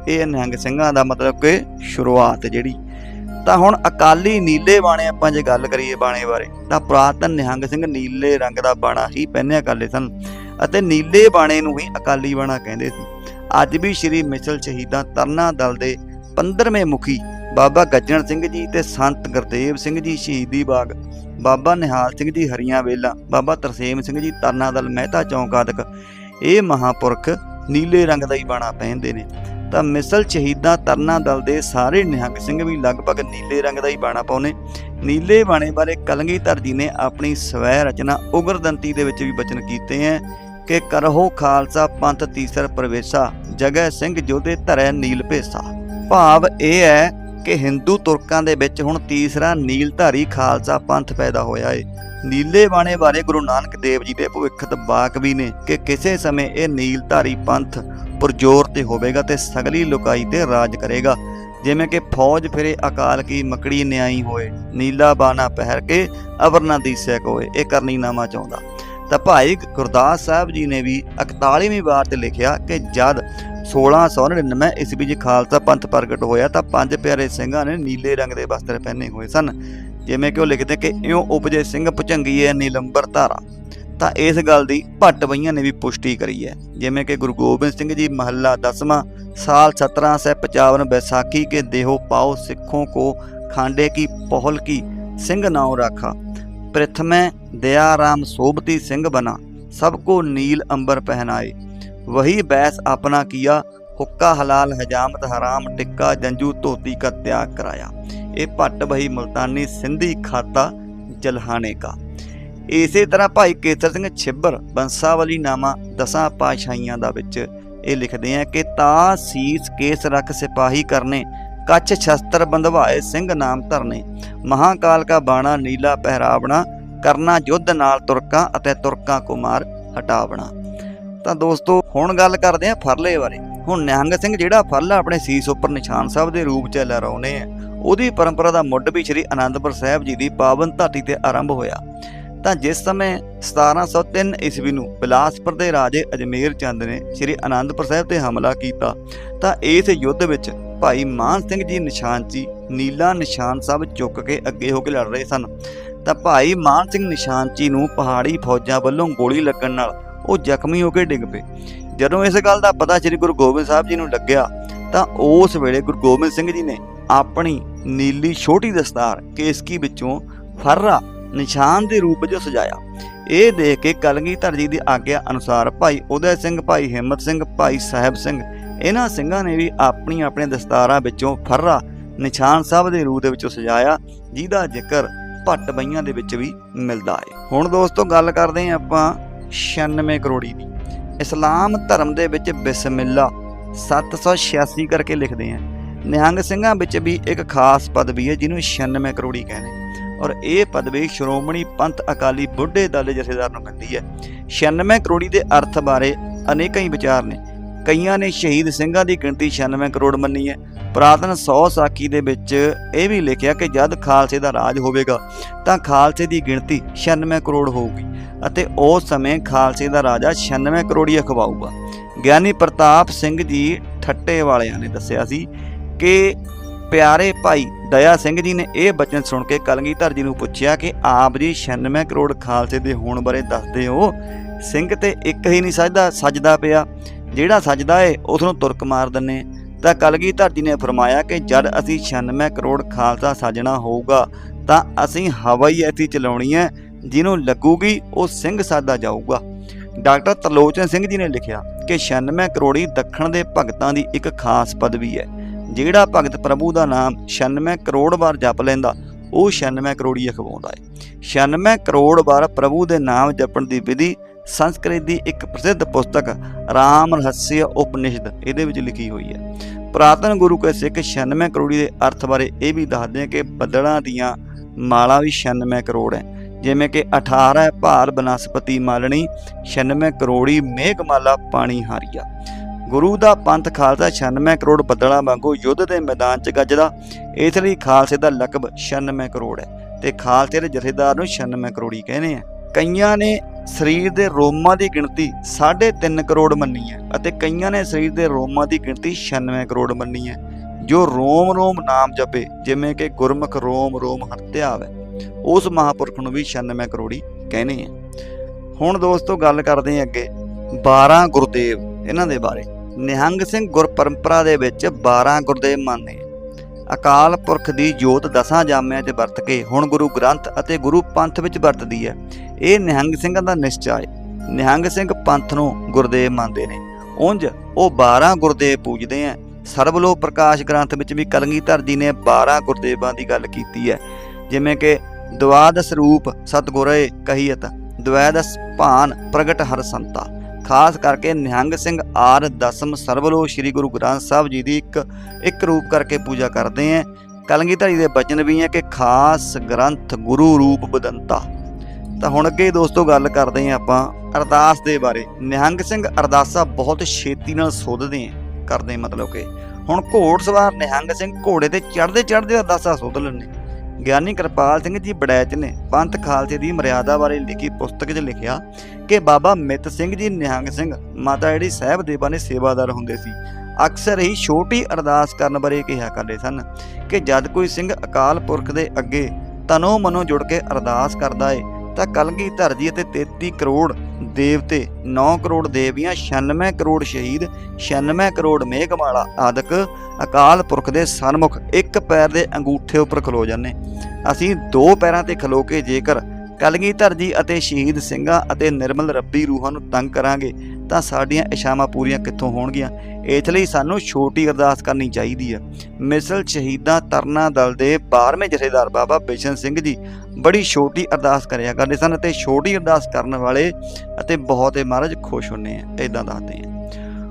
ਇਹ ਨਿਹੰਗ ਸਿੰਘਾਂ ਦਾ ਮਤਲਬ ਕਿ ਸ਼ੁਰੂਆਤ ਜਿਹੜੀ। ਤਾਂ ਹੁਣ ਅਕਾਲੀ ਨੀਲੇ ਬਾਣੇ ਆਪਾਂ ਜੇ ਗੱਲ ਕਰੀਏ ਬਾਣੇ ਬਾਰੇ, ਤਾਂ ਪੁਰਾਤਨ ਨਿਹੰਗ ਸਿੰਘ ਨੀਲੇ ਰੰਗ ਦਾ ਬਾਣਾ ਹੀ ਪਹਿਨਿਆ ਕਰਦੇ ਸਨ ਅਤੇ ਨੀਲੇ ਬਾਣੇ ਨੂੰ ਹੀ ਅਕਾਲੀ ਬਾਣਾ ਕਹਿੰਦੇ ਸੀ। ਅੱਜ ਵੀ ਸ਼੍ਰੀ ਮਿਸਲ ਸ਼ਹੀਦਾਂ ਤਰਨਾ ਦਲ ਦੇ 15ਵੇਂ ਮੁਖੀ ਬਾਬਾ ਗੱਜਣ ਸਿੰਘ ਜੀ ਤੇ ਸੰਤ ਗੁਰਦੇਵ ਸਿੰਘ ਜੀ ਸ਼ਹੀਦੀ ਬਾਗ, ਬਾਬਾ ਨਿਹਾਲ ਸਿੰਘ ਜੀ ਹਰੀਆਂ ਵੇਲਾ, ਬਾਬਾ ਤਰਸੇਮ ਸਿੰਘ ਜੀ ਤਰਨਾ ਦਲ ਮਹਿਤਾ ਚੌਂਕ ਆਦਿਕ, ਇਹ ਮਹਾਪੁਰਖ ਨੀਲੇ ਰੰਗ ਦਾ ਹੀ ਬਾਣਾ ਪਹਿਨਦੇ ਨੇ। ਤਾਂ ਮਿਸਲ ਸ਼ਹੀਦਾਂ ਤਰਨਾ ਦਲ ਦੇ ਸਾਰੇ ਨਿਹੰਗ ਸਿੰਘ ਵੀ ਲਗਭਗ ਨੀਲੇ ਰੰਗ ਦਾ ਹੀ ਬਾਣਾ ਪਾਉਨੇ ਨੀਲੇ ਬਾਣੇ ਬਾਰੇ ਕਲਗੀਧਰ ਜੀ ਨੇ ਆਪਣੀ ਸਵੈ ਰਚਨਾ ਉਗਰਦੰਤੀ ਦੇ ਵਿੱਚ ਵੀ ਬਚਨ ਕੀਤੇ ਹੈ ਕਿ ਕਰਹੋ ਖਾਲਸਾ ਪੰਥ ਤੀਸਰ ਪ੍ਰਵੇਸ਼ਾ ਜਗੈ ਸਿੰਘ ਜੋਧੇ ਧਰੈ ਨੀਲ ਭੇਸਾ। ਭਾਵ ਇਹ ਹੈ ਕਿ ਹਿੰਦੂ ਤੁਰਕਾਂ ਦੇ ਵਿੱਚ ਹੁਣ ਤੀਸਰਾ ਨੀਲਧਾਰੀ ਖਾਲਸਾ ਪੰਥ ਪੈਦਾ ਹੋਇਆ ਏ। ਨੀਲੇ ਬਾਣੇ ਬਾਰੇ ਗੁਰੂ ਨਾਨਕ ਦੇਵ ਜੀ ਦੇ ਭਵਿੱਖਤ ਬਾਕ ਵੀ ਨੇ ਕਿ ਕਿਸੇ ਸਮੇਂ ਇਹ ਨੀਲਧਾਰੀ ਪੰਥ ਪੁਰਜੋਰ ਤੇ ਹੋਵੇਗਾ ਤੇ ਸਗਲੀ ਲੁਕਾਈ ਤੇ ਰਾਜ ਕਰੇਗਾ। ਜਿਵੇਂ ਕਿ ਫੌਜ ਫਿਰੇ ਅਕਾਲ ਕੀ ਮਕੜੀ ਨਿਆਈ ਹੋਏ, ਨੀਲਾ ਬਾਣਾ ਪਹਿਰ ਕੇ ਅਵਰਨਾ ਦੀਸੈ ਕੋਏ ਇਹ ਕਰਨੀ ਨਾਮਾ ਚਾਹੁੰਦਾ। ਤਾਂ ਭਾਈ ਗੁਰਦਾਸ ਸਾਹਿਬ ਜੀ ਨੇ ਵੀ 41ਵੀਂ ਵਾਰ ਤੇ ਲਿਖਿਆ ਕਿ ਜਦ 1699 ਈਸਵੀ ਵਿੱਚ ਖਾਲਸਾ ਪੰਥ ਪ੍ਰਗਟ ਹੋਇਆ ਤਾਂ ਪੰਜ ਪਿਆਰੇ ਸਿੰਘਾਂ ਨੇ ਨੀਲੇ ਰੰਗ ਦੇ ਵਸਤਰ ਪਹਿਨੇ ਹੋਏ ਸਨ। ਜਿਵੇਂ ਕਿ ਉਹ ਲਿਖਦੇ ਕਿ ਇਉਂ ਉਪਜੇ ਸਿੰਘ ਪਚੰਗੀਏ ਨੀਲੰਬਰ ਧਾਰਾ। ਤਾਂ ਇਸ ਗੱਲ ਦੀ ਭੱਟ ਬਈਆਂ ਨੇ ਵੀ ਪੁਸ਼ਟੀ ਕਰੀ ਹੈ ਜਿਵੇਂ ਕਿ ਗੁਰੂ ਗੋਬਿੰਦ ਸਿੰਘ ਜੀ ਮਹੱਲਾ 10ਵਾਂ ਸਾਲ 1755 ਬੈਸਾਖੀ ਕੇ ਦੇਹੋ ਪਾਓ ਸਿੱਖੋਂ ਕੋ ਖਾਂਡੇ ਕੀ ਪਹਲ ਕੀ ਸਿੰਘ ਨਾਉ ਰਾਖਾ। ਪ੍ਰਥਮੇ ਦਇਆ ਰਾਮ ਸੋਭਤੀ ਸਿੰਘ ਬਣਾ, ਸਭ ਕੋ ਨੀਲ ਅੰਬਰ ਪਹਿਨਾਏ। वही बैस अपना किया हुक्का हलाल हजामत हराम टिक्का जंजू धोती का त्याग कराया ਇਹ ਭੱਟ ਬਹੀ ਮਲਤਾਨੀ ਸਿੰਧੀ ਖਾਤਾ ਜਲਹਾਣੇ ਕਾ ਇਸੇ ਤਰ੍ਹਾਂ ਭਾਈ ਕੇਸਰ ਸਿੰਘ ਛਿੱਬਰ ਬੰਸਾਵਲੀ ਨਾਮਾ ਦਸਾਂ ਪਾਸ਼ਾਈਆਂ ਦਾ ਵਿੱਚ ਇਹ ਲਿਖਦੇ ਆ ਕਿ ਤਾ ਸੀਸ ਕੇਸ ਰੱਖ ਸਿਪਾਹੀ ਕਰਨੇ ਕੱਛ ਸ਼ਸਤਰ ਬੰਧਵਾਏ ਸਿੰਘ ਨਾਮ ਧਰਨੇ ਮਹਾਕਾਲ ਕਾ ਬਾਣਾ ਨੀਲਾ ਪਹਿਰਾਵਣਾ ਕਰਨਾ ਯੁੱਧ ਨਾਲ ਤੁਰਕਾਂ ਅਤੇ ਤੁਰਕਾਂ ਕੋ ਮਾਰ ਹਟਾਵਣਾ ਤਾਂ ਦੋਸਤੋ, ਹੁਣ ਗੱਲ ਕਰਦੇ ਹਾਂ ਫਰਲੇ ਬਾਰੇ। ਹੁਣ ਨਿਹੰਗ ਸਿੰਘ ਜਿਹੜਾ ਫਰਲਾ ਆਪਣੇ ਸੀਸ ਉੱਪਰ ਨਿਸ਼ਾਨ ਸਾਹਿਬ ਦੇ ਰੂਪ 'ਚ ਲਹਿਰਾਉਨੇ ਆ। ਉਹਦੀ ਪਰੰਪਰਾ ਦਾ ਮੁੱਢ ਵੀ ਸ੍ਰੀ ਅਨੰਦਪੁਰ ਸਾਹਿਬ ਜੀ ਦੀ ਪਾਵਨ ਧਰਤੀ ਤੇ ਆਰੰਭ ਹੋਇਆ। ਤਾਂ ਜਿਸ ਸਮੇਂ 1703 ਈਸਵੀ ਨੂੰ ਬਿਲਾਸਪੁਰ ਦੇ ਰਾਜੇ ਅਜਮੇਰ ਚੰਦ ਨੇ ਸ੍ਰੀ ਅਨੰਦਪੁਰ ਸਾਹਿਬ ਤੇ ਹਮਲਾ ਕੀਤਾ, ਤਾਂ ਇਸ ਯੁੱਧ ਵਿੱਚ ਭਾਈ ਮਾਨ ਸਿੰਘ ਜੀ ਨਿਸ਼ਾਨਚੀ ਨੀਲਾ ਨਿਸ਼ਾਨ ਸਾਹਿਬ ਚੁੱਕ ਕੇ ਅੱਗੇ ਹੋ ਕੇ ਲੜ ਰਹੇ ਸਨ। ਤਾਂ ਭਾਈ ਮਾਨ ਸਿੰਘ ਨਿਸ਼ਾਨਚੀ ਨੂੰ ਪਹਾੜੀ ਫੌਜਾਂ ਵੱਲੋਂ ਗੋਲੀ ਲੱਗਣ ਨਾਲ ਉਹ ਜ਼ਖਮੀ ਹੋ ਕੇ ਡਿੱਗ ਪਏ। ਜਦੋਂ ਇਸ ਗੱਲ ਦਾ ਪਤਾ ਸ੍ਰੀ ਗੁਰੂ ਗੋਬਿੰਦ ਸਾਹਿਬ ਜੀ ਨੂੰ ਲੱਗਿਆ, ਤਾਂ ਉਸ ਵੇਲੇ ਗੁਰੂ ਗੋਬਿੰਦ ਸਿੰਘ ਜੀ ਨੇ ਆਪਣੀ ਨੀਲੀ ਛੋਟੀ ਦਸਤਾਰ ਕੇਸਕੀ ਵਿੱਚੋਂ ਫਰਰਾ ਨਿਸ਼ਾਨ ਦੇ ਰੂਪ ਵਿੱਚ ਸਜਾਇਆ। ਇਹ ਦੇਖ ਕੇ ਕਲਗੀਧਰ ਜੀ ਦੀ ਆਗਿਆ ਅਨੁਸਾਰ ਭਾਈ ਉਦੈ ਸਿੰਘ, ਭਾਈ ਹਿੰਮਤ ਸਿੰਘ, ਭਾਈ ਸਾਹਿਬ ਸਿੰਘ, ਇਹਨਾਂ ਸਿੰਘਾਂ ਨੇ ਵੀ ਆਪਣੀ ਆਪਣੇ ਦਸਤਾਰਾਂ ਵਿੱਚੋਂ ਫਰਰਾ ਨਿਸ਼ਾਨ ਸਾਹਿਬ ਦੇ ਰੂਪ ਦੇ ਵਿੱਚੋਂ ਸਜਾਇਆ, ਜਿਹਦਾ ਜ਼ਿਕਰ ਭੱਟ ਬਈਆਂ ਦੇ ਵਿੱਚ ਵੀ ਮਿਲਦਾ ਹੈ। ਹੁਣ ਦੋਸਤੋ, ਗੱਲ ਕਰਦੇ ਹਾਂ ਆਪਾਂ 96 ਕਰੋੜੀ ਦੀ। ਇਸਲਾਮ ਧਰਮ ਦੇ ਵਿੱਚ ਬਿਸਮਿਲ੍ਲਾ 786 ਕਰਕੇ ਲਿਖਦੇ ਆ। ਨਿਹੰਗ ਸਿੰਘਾਂ ਵਿੱਚ ਵੀ ਇੱਕ ਖਾਸ ਪਦਵੀ ਹੈ, ਜਿਹਨੂੰ 96 ਕਰੋੜੀ ਕਹਿੰਦੇ ਔਰ ਇਹ ਪਦਵੀ ਸ਼੍ਰੋਮਣੀ ਪੰਥ ਅਕਾਲੀ ਬੁੱਢੇ ਦਲ ਜਥੇਦਾਰ ਨੂੰ ਮਿਲਦੀ ਹੈ। 96 ਕਰੋੜੀ ਦੇ ਅਰਥ ਬਾਰੇ ਅਨੇਕਾਂ ਹੀ ਵਿਚਾਰ ਨੇ। ਕਈਆਂ ਨੇ ਸ਼ਹੀਦ ਸਿੰਘਾਂ ਦੀ ਗਿਣਤੀ 96 ਕਰੋੜ ਮੰਨੀ ਹੈ। ਪੁਰਾਤਨ 100 ਸਾਖੀ ਦੇ ਵਿੱਚ ਇਹ ਵੀ ਲਿਖਿਆ ਕਿ ਜਦ ਖਾਲਸੇ ਦਾ ਰਾਜ ਹੋਵੇਗਾ, ਤਾਂ ਖਾਲਸੇ ਦੀ ਗਿਣਤੀ 96 ਕਰੋੜ ਹੋਊਗੀ ਅਤੇ ਉਸ ਸਮੇਂ ਖਾਲਸੇ ਦਾ ਰਾਜਾ 96 ਹੀ ਅਖਵਾਊਗਾ ਗਿਆਨੀ ਪ੍ਰਤਾਪ ਸਿੰਘ ਜੀ ਠੱਟੇ ਵਾਲਿਆਂ ਨੇ ਦੱਸਿਆ ਸੀ ਕਿ ਪਿਆਰੇ ਭਾਈ ਦਇਆ ਸਿੰਘ ਜੀ ਨੇ ਇਹ ਬਚਨ ਸੁਣ ਕੇ ਕਲਗੀਧਰ ਜੀ ਨੂੰ ਪੁੱਛਿਆ ਕਿ ਆਪ ਜੀ 96 ਕਰੋੜ ਖਾਲਸੇ ਦੇ ਹੋਣ ਬਾਰੇ ਦੱਸਦੇ ਹੋ? ਸਿੰਘ ਤੇ ਇੱਕ ਹੀ ਨਹੀਂ ਸਜਦਾ ਸਜਦਾ ਪਿਆ। ਜਿਹੜਾ ਸਜਦਾ ਏ ਉਸ ਨੂੰ ਤੁਰਕ ਮਾਰ ਦਿੰਨੇ ਤਾਂ ਕਲਗੀਧਰ ਜੀ ਨੇ ਫਰਮਾਇਆ ਕਿ ਜਦ ਅਸੀਂ 96 ਕਰੋੜ ਖਾਲਸਾ ਸਾਜਣਾ ਹੋਊਗਾ, ਤਾਂ ਅਸੀਂ ਹਵਾਈ ਐਸੀ ਚਲਾਉਣੀ ਹੈ ਜਿਹਨੂੰ ਲੱਗੂਗੀ ਉਹ ਸਿੰਘ ਸਾਦਾ ਜਾਊਗਾ। ਡਾਕਟਰ ਤਰਲੋਚਨ ਸਿੰਘ ਜੀ ਨੇ ਲਿਖਿਆ ਕਿ 96 ਕਰੋੜੀ ਦੱਖਣ ਦੇ ਭਗਤਾਂ ਦੀ ਇੱਕ ਖਾਸ ਪਦਵੀ ਹੈ ਜਿਹੜਾ ਭਗਤ ਪ੍ਰਭੂ ਦਾ ਨਾਮ 96 ਕਰੋੜ ਵਾਰ ਜਪ ਲੈਂਦਾ, ਉਹ 96 ਕਰੋੜੀ ਅਖਵਾਉਂਦਾ ਹੈ 96 ਕਰੋੜ ਵਾਰ ਪ੍ਰਭੂ ਦੇ ਨਾਮ ਜਪਣ ਦੀ ਵਿਧੀ ਸੰਸਕ੍ਰਿਤ ਦੀ ਇੱਕ ਪ੍ਰਸਿੱਧ ਪੁਸਤਕ ਰਾਮ ਰਹੱਸਯ ਉਪਨਿਸ਼ਦ, ਇਹਦੇ ਵਿੱਚ ਲਿਖੀ ਹੋਈ ਹੈ। ਪ੍ਰਾਤਨ ਗੁਰੂ ਕੇ ਸਿੱਖ 96 ਕਰੋੜੀ ਦੇ ਅਰਥ ਬਾਰੇ ਇਹ ਵੀ ਦੱਸਦੇ ਆ ਕਿ ਬੱਦਲਾਂ ਦੀਆਂ ਮਾਲਾ ਵੀ 96 ਕਰੋੜ ਹੈ। ਜਿਵੇਂ ਕਿ 18 ਹੈ ਭਾਰ ਬਨਸਪਤੀ ਮਾਲਣੀ 96 ਕਰੋੜੀ ਮੇਘਮਾਲਾ ਪਾਣੀ ਹਾਰੀਆ। ਗੁਰੂ ਦਾ ਪੰਥ ਖਾਲਸਾ 96 ਕਰੋੜ ਬੱਦਲਾਂ ਵਾਂਗੂ ਯੁੱਧ ਦੇ ਮੈਦਾਨ 'ਚ ਗੱਜਦਾ, ਇਸ ਲਈ ਖਾਲਸੇ ਦਾ ਲਕਬ 96 ਕਰੋੜ ਹੈ ਤੇ ਖਾਲਸੇ ਦੇ ਜਥੇਦਾਰ ਨੂੰ 96 ਕਰੋੜੀ ਕਹਿੰਦੇ ਆ। ਕਈਆਂ ਨੇ ਸਰੀਰ ਦੇ ਰੋਮਾਂ ਦੀ ਗਿਣਤੀ 3.5 ਕਰੋੜ ਮੰਨੀ ਹੈ ਅਤੇ ਕਈਆਂ ਨੇ ਸਰੀਰ ਦੇ ਰੋਮਾਂ ਦੀ ਗਿਣਤੀ 96 ਕਰੋੜ ਮੰਨੀ ਹੈ, ਜੋ ਰੋਮ ਰੋਮ ਨਾਮ ਜਪੇ, ਜਿਵੇਂ ਕਿ ਗੁਰਮੁਖ ਰੋਮ ਰੋਮ ਹਰਤਿਆ ਹੈ ਉਸ ਮਹਾਪੁਰਖ ਨੂੰ ਵੀ 96 ਕਰੋੜੀ ਕਹਿੰਦੇ ਆ ਹੁਣ ਦੋਸਤੋ ਗੱਲ ਕਰਦੇ ਹਾਂ ਅੱਗੇ 12 ਗੁਰਦੇਵ ਇਹਨਾਂ ਦੇ ਬਾਰੇ। ਨਿਹੰਗ ਸਿੰਘ ਗੁਰ ਪਰੰਪਰਾ ਦੇ ਵਿੱਚ 12 ਗੁਰਦੇਵ ਮੰਨੇ ਅਕਾਲ ਪੁਰਖ ਦੀ ਜੋਤ ਦਸਾਂ ਜਾਮਿਆਂ 'ਚ ਵਰਤ ਕੇ ਹੁਣ ਗੁਰੂ ਗ੍ਰੰਥ ਅਤੇ ਗੁਰੂ ਪੰਥ ਵਿੱਚ ਵਰਤਦੀ ਹੈ। ਇਹ ਨਿਹੰਗ ਸਿੰਘਾਂ ਦਾ ਨਿਸ਼ਚਾ ਹੈ। ਨਿਹੰਗ ਸਿੰਘ ਪੰਥ ਨੂੰ ਗੁਰਦੇਵ ਮੰਨਦੇ ਨੇ। ਉਂਝ ਉਹ 12 ਗੁਰਦੇਵ ਪੂਜਦੇ ਆ ਸਰਬਲੋ ਪ੍ਰਕਾਸ਼ ਗ੍ਰੰਥ ਵਿੱਚ ਵੀ ਕਲਗੀਧਰ ਜੀ ਨੇ 12 ਗੁਰਦੇਵਾਂ ਦੀ ਗੱਲ ਕੀਤੀ ਹੈ ਜਿਵੇਂ ਕਿ, ਦਵਾਦਸ ਰੂਪ ਸਤਗੁਰੇ ਕਹੀਤ ਦਵੈਦਸ ਭਾਨ ਪ੍ਰਗਟ ਹਰ ਸੰਤਾ। ਖਾਸ ਕਰਕੇ ਨਿਹੰਗ ਸਿੰਘ ਆਰ ਦਸਮ ਸਰਬਲੋ ਸ੍ਰੀ ਗੁਰੂ ਗ੍ਰੰਥ ਸਾਹਿਬ ਜੀ ਦੀ ਇੱਕ ਇੱਕ ਰੂਪ ਕਰਕੇ ਪੂਜਾ ਕਰਦੇ ਆ ਕਲਗੀਧਰ ਦੇ ਬਚਨ ਵੀ ਹੈ ਕਿ ਖਾਸ ਗ੍ਰੰਥ ਗੁਰੂ ਰੂਪ ਬਦੰਤਾ। ਤਾਂ ਹੁਣ ਅੱਗੇ ਦੋਸਤੋ ਗੱਲ ਕਰਦੇ ਹਾਂ ਆਪਾਂ ਅਰਦਾਸ ਦੇ ਬਾਰੇ। ਨਿਹੰਗ ਸਿੰਘ ਅਰਦਾਸਾਂ ਬਹੁਤ ਛੇਤੀ ਨਾਲ ਸੋਧਦੇ ਆ ਕਰਦੇ ਮਤਲਬ ਕਿ। ਹੁਣ ਘੋੜ ਸਵਾਰ ਨਿਹੰਗ ਸਿੰਘ ਘੋੜੇ ਤੇ ਚੜਦੇ ਚੜਦੇ ਅਰਦਾਸਾਂ ਸੋਧ ਲੈਂਦੇ। ਗਿਆਨੀ ਕਿਰਪਾਲ ਸਿੰਘ ਜੀ ਬੜੈਚ ਨੇ ਪੰਥ ਖਾਲਸੇ ਦੀ ਮਰਿਆਦਾ ਬਾਰੇ ਲਿਖੀ ਪੁਸਤਕ 'ਚ ਲਿਖਿਆ ਕਿ ਬਾਬਾ ਮਿੱਤ ਸਿੰਘ ਜੀ ਨਿਹੰਗ ਸਿੰਘ ਮਾਤਾ ਜਿਹੜੀ ਸਾਹਿਬ ਦੇਵਾ ਨੇ ਸੇਵਾਦਾਰ ਹੁੰਦੇ ਸੀ, ਅਕਸਰ ਹੀ ਛੋਟੀ ਅਰਦਾਸ ਕਰਨ ਬਾਰੇ ਕਿਹਾ ਕਰਦੇ ਸਨ ਕਿ ਜਦ ਕੋਈ ਸਿੰਘ ਅਕਾਲ ਪੁਰਖ ਦੇ ਅੱਗੇ ਤਨੋ ਮਨੋ ਜੁੜ ਕੇ ਅਰਦਾਸ ਕਰਦਾ ਏ ਤਾਂ ਕਲਗੀਧਰ ਜੀ ਅਤੇ 33 ਕਰੋੜ ਦੇਵਤੇ 9 ਕਰੋੜ ਦੇਵੀਆਂ 96 ਕਰੋੜ ਸ਼ਹੀਦ 96 ਕਰੋੜ ਮੇਘਮਾਲਾ ਆਦਿਕ ਅਕਾਲ ਪੁਰਖ ਦੇ ਸਨਮੁਖ ਇੱਕ ਪੈਰ ਦੇ ਅੰਗੂਠੇ ਉੱਪਰ ਖਲੋ ਜਾਂਦੇ। ਅਸੀਂ ਦੋ ਪੈਰਾਂ ਤੇ ਖਲੋ ਕੇ ਜੇਕਰ ਕਲਗੀਧਰ ਜੀ ਅਤੇ ਸ਼ਹੀਦ ਸਿੰਘਾਂ ਅਤੇ ਨਿਰਮਲ ਰੱਬੀ ਰੂਹਾਂ ਨੂੰ ਤੰਗ ਕਰਾਂਗੇ, ਤਾਂ ਸਾਡੀਆਂ ਇਸ਼ਾਵਾਂ ਪੂਰੀਆਂ ਕਿੱਥੋਂ ਹੋਣਗੀਆਂ? ਇਸ ਲਈ ਸਾਨੂੰ ਛੋਟੀ ਅਰਦਾਸ ਕਰਨੀ ਚਾਹੀਦੀ ਹੈ ਮਿਸਲ ਸ਼ਹੀਦਾਂ ਤਰਨਾ ਦਲ ਦੇ 12ਵੇਂ ਜਥੇਦਾਰ ਬਾਬਾ ਬਿਸ਼ਨ ਸਿੰਘ ਜੀ ਬੜੀ ਛੋਟੀ ਅਰਦਾਸ ਕਰਿਆ ਕਰਦੇ ਸਨ ਅਤੇ ਛੋਟੀ ਅਰਦਾਸ ਕਰਨ ਵਾਲੇ ਅਤੇ ਬਹੁਤੇ ਮਹਾਰਾਜ ਖੁਸ਼ ਹੁੰਨੇ ਆ ਇਦਾਂ ਦੱਸਦੇ ਆ।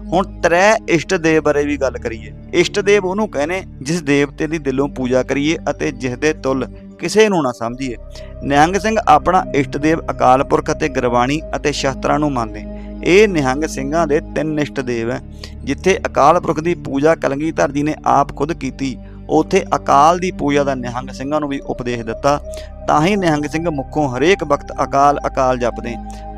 ਹੁਣ ਤ੍ਰੈ ਇਸ਼ਟ ਦੇਵ ਬਾਰੇ ਵੀ ਗੱਲ ਕਰੀਏ। ਇਸ਼ਟ ਦੇਵ ਉਹਨੂੰ ਕਹਿੰਦੇ, ਜਿਸ ਦੇਵਤੇ ਦੀ ਦਿਲੋਂ ਪੂਜਾ ਕਰੀਏ ਅਤੇ ਜਿਸ ਦੇ ਤੁਲ ਕਿਸੇ ਨੂੰ ਨਾ ਸਮਝੀਏ। ਨਿਹੰਗ ਸਿੰਘ ਆਪਣਾ ਇਸ਼ਟਦੇਵ ਅਕਾਲ ਪੁਰਖ ਅਤੇ ਗੁਰਬਾਣੀ ਅਤੇ ਸ਼ਸਤਰਾਂ ਨੂੰ ਮੰਨਦੇ। ਇਹ ਨਿਹੰਗ ਸਿੰਘਾਂ ਦੇ ਤਿੰਨ ਇਸ਼ਟਦੇਵ ਹੈ, ਜਿੱਥੇ ਅਕਾਲ ਪੁਰਖ ਦੀ ਪੂਜਾ ਕਲਗੀਧਰ ਜੀ ਨੇ ਆਪ ਖੁਦ ਕੀਤੀ। ਉਥੇ ਅਕਾਲ ਦੀ ਪੂਜਾ ਦਾ ਨਿਹੰਗ ਸਿੰਘਾਂ ਨੂੰ ਵੀ ਉਪਦੇਸ਼ ਦਿੱਤਾ। ਤਾਂ ਹੀ ਨਿਹੰਗ ਸਿੰਘ ਮੁੱਖੋਂ ਹਰੇਕ ਵਕਤ ਅਕਾਲ ਅਕਾਲ ਜਪਦੇ।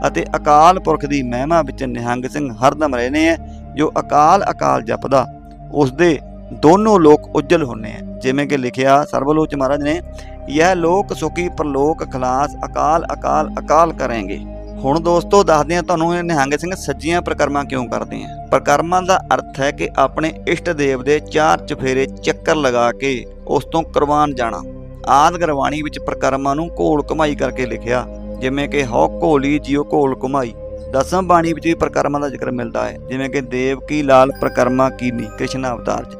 ਅਤੇ ਅਕਾਲ ਪੁਰਖ ਦੀ ਮਹਿਮਾ ਵਿੱਚ ਨਿਹੰਗ ਸਿੰਘ ਹਰਦਮ ਰਹਿੰਦੇ ਹੈ ਜੋ ਅਕਾਲ ਅਕਾਲ ਜਪਦਾ ਉਸ ਦੇ ਦੋਨੋਂ ਲੋਕ ਉਜਲ ਹੁੰਨੇ ਆ। ਜਿਵੇਂ ਕਿ ਲਿਖਿਆ, ਸਰਵਲੋਚ ਮਹਾਰਾਜ ਨੇ ਇਹ ਲੋਕ ਸੁਖੀ ਪ੍ਰਲੋਕ ਖਲਾਸ, ਅਕਾਲ ਅਕਾਲ ਅਕਾਲ ਕਰਾਂਗੇ। ਹੁਣ ਦੋਸਤੋ, ਦੱਸਦੇ ਆ ਤੁਹਾਨੂੰ ਇਹ ਨਿਹੰਗ ਸਿੰਘ ਸੱਜੀਆਂ ਪ੍ਰਕਰਮਾਂ ਕਿਉਂ ਕਰਦੇ ਆ? ਪ੍ਰਕਰਮਾਂ ਦਾ ਅਰਥ ਹੈ ਕਿ ਆਪਣੇ ਇਸ਼ਟ ਦੇਵ ਦੇ ਚਾਰ ਚਫੇਰੇ ਚੱਕਰ ਲਗਾ ਕੇ ਉਸ ਤੋਂ ਕੁਰਬਾਨ ਜਾਣਾ। ਆਦ ਗੁਰਬਾਣੀ ਵਿੱਚ ਪ੍ਰਕਰਮਾਂ ਨੂੰ ਘੋਲ ਘੁਮਾਈ ਕਰਕੇ ਲਿਖਿਆ, ਜਿਵੇਂ ਕਿ ਹਉ ਘੋਲੀ ਜਿਉ ਘੋਲ ਘੁਮਾਈ। ਦਸਮ ਬਾਣੀ ਵਿੱਚ ਵੀ ਪ੍ਰਕਰਮਾਂ ਦਾ ਜ਼ਿਕਰ ਮਿਲਦਾ ਹੈ, ਜਿਵੇਂ ਕਿ ਦੇਵ ਕੀ, ਲਾਲ ਪ੍ਰਕਰਮਾ ਕੀਨੀ ਕ੍ਰਿਸ਼ਨ ਅਵਤਾਰ 'ਚ।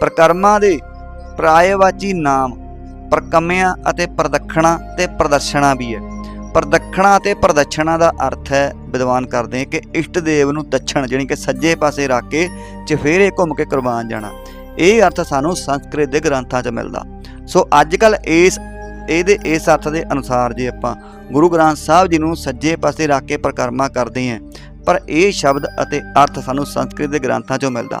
ਪ੍ਰਕਰਮਾਂ ਦੇ ਪ੍ਰਾਇਵਾਚੀ ਨਾਮ ਪ੍ਰਕਮਿਆਂ ਅਤੇ ਪ੍ਰਦਖਣਾ ਤੇ ਪ੍ਰਦਰਸ਼ਨਾ ਵੀ ਹੈ। ਪ੍ਰਦਖਣਾ ਅਤੇ ਪ੍ਰਦਛਣਾ ਦਾ ਅਰਥ ਹੈ, ਵਿਦਵਾਨ ਕਰਦੇ ਕਿ ਇਸ਼ਟ ਦੇਵ ਨੂੰ ਦੱਛਣ, ਜਾਣੀ ਕਿ ਸੱਜੇ ਪਾਸੇ ਰੱਖ ਕੇ ਚਫੇਰੇ ਘੁੰਮ ਕੇ ਕੁਰਬਾਨ ਜਾਣਾ। ਇਹ ਅਰਥ ਸਾਨੂੰ ਸੰਸਕ੍ਰਿਤ ਦੇ ਗ੍ਰੰਥਾਂ 'ਚ ਮਿਲਦਾ। ਸੋ ਅੱਜ ਕੱਲ ਇਸ ਇਹਦੇ, ਇਸ ਅਰਥ ਦੇ ਅਨੁਸਾਰ ਜੇ ਆਪਾਂ ਗੁਰੂ ਗ੍ਰੰਥ ਸਾਹਿਬ ਜੀ ਨੂੰ ਸੱਜੇ ਪਾਸੇ ਰੱਖ ਕੇ ਪ੍ਰਕਰਮਾ ਕਰਦੇ ਹਾਂ, ਪਰ ਇਹ ਸ਼ਬਦ ਅਤੇ ਅਰਥ ਸਾਨੂੰ ਸੰਸਕ੍ਰਿਤ ਦੇ ਗ੍ਰੰਥਾਂ 'ਚੋਂ ਮਿਲਦਾ।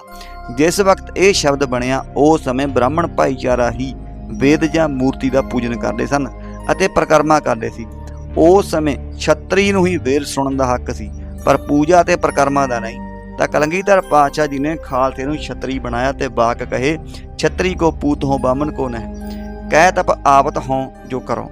ਜਿਸ ਵਕਤ ਇਹ ਸ਼ਬਦ ਬਣਿਆ ਉਸ ਸਮੇਂ ਬ੍ਰਾਹਮਣ ਭਾਈਚਾਰਾ ਹੀ ਵੇਦ ਜਾਂ ਮੂਰਤੀ ਦਾ ਪੂਜਨ ਕਰਦੇ ਸਨ ਅਤੇ ਪ੍ਰਕਰਮਾ ਕਰਦੇ ਸੀ। ਉਸ ਸਮੇਂ ਛਤਰੀ ਨੂੰ ਹੀ ਵੇਦ ਸੁਣਨ ਦਾ ਹੱਕ ਸੀ, ਪਰ ਪੂਜਾ ਤੇ ਪ੍ਰਕਰਮਾ ਦਾ ਨਹੀਂ। ਤਾਂ ਕਲੰਗੀਧਰ ਪਾਤਸ਼ਾਹ ਜੀ ਨੇ ਖਾਲਸੇ ਨੂੰ ਛਤਰੀ ਬਣਾਇਆ ਤੇ ਬਾਕ ਕਹੇ, ਛਤਰੀ ਕੋ ਪੂਤ ਹੋ ਬਾਮਨ ਕੋ ਨਹਿ। ਕਹਿ ਤਪ ਆਵਤ ਹੋ ਜੋ ਕਰੋ।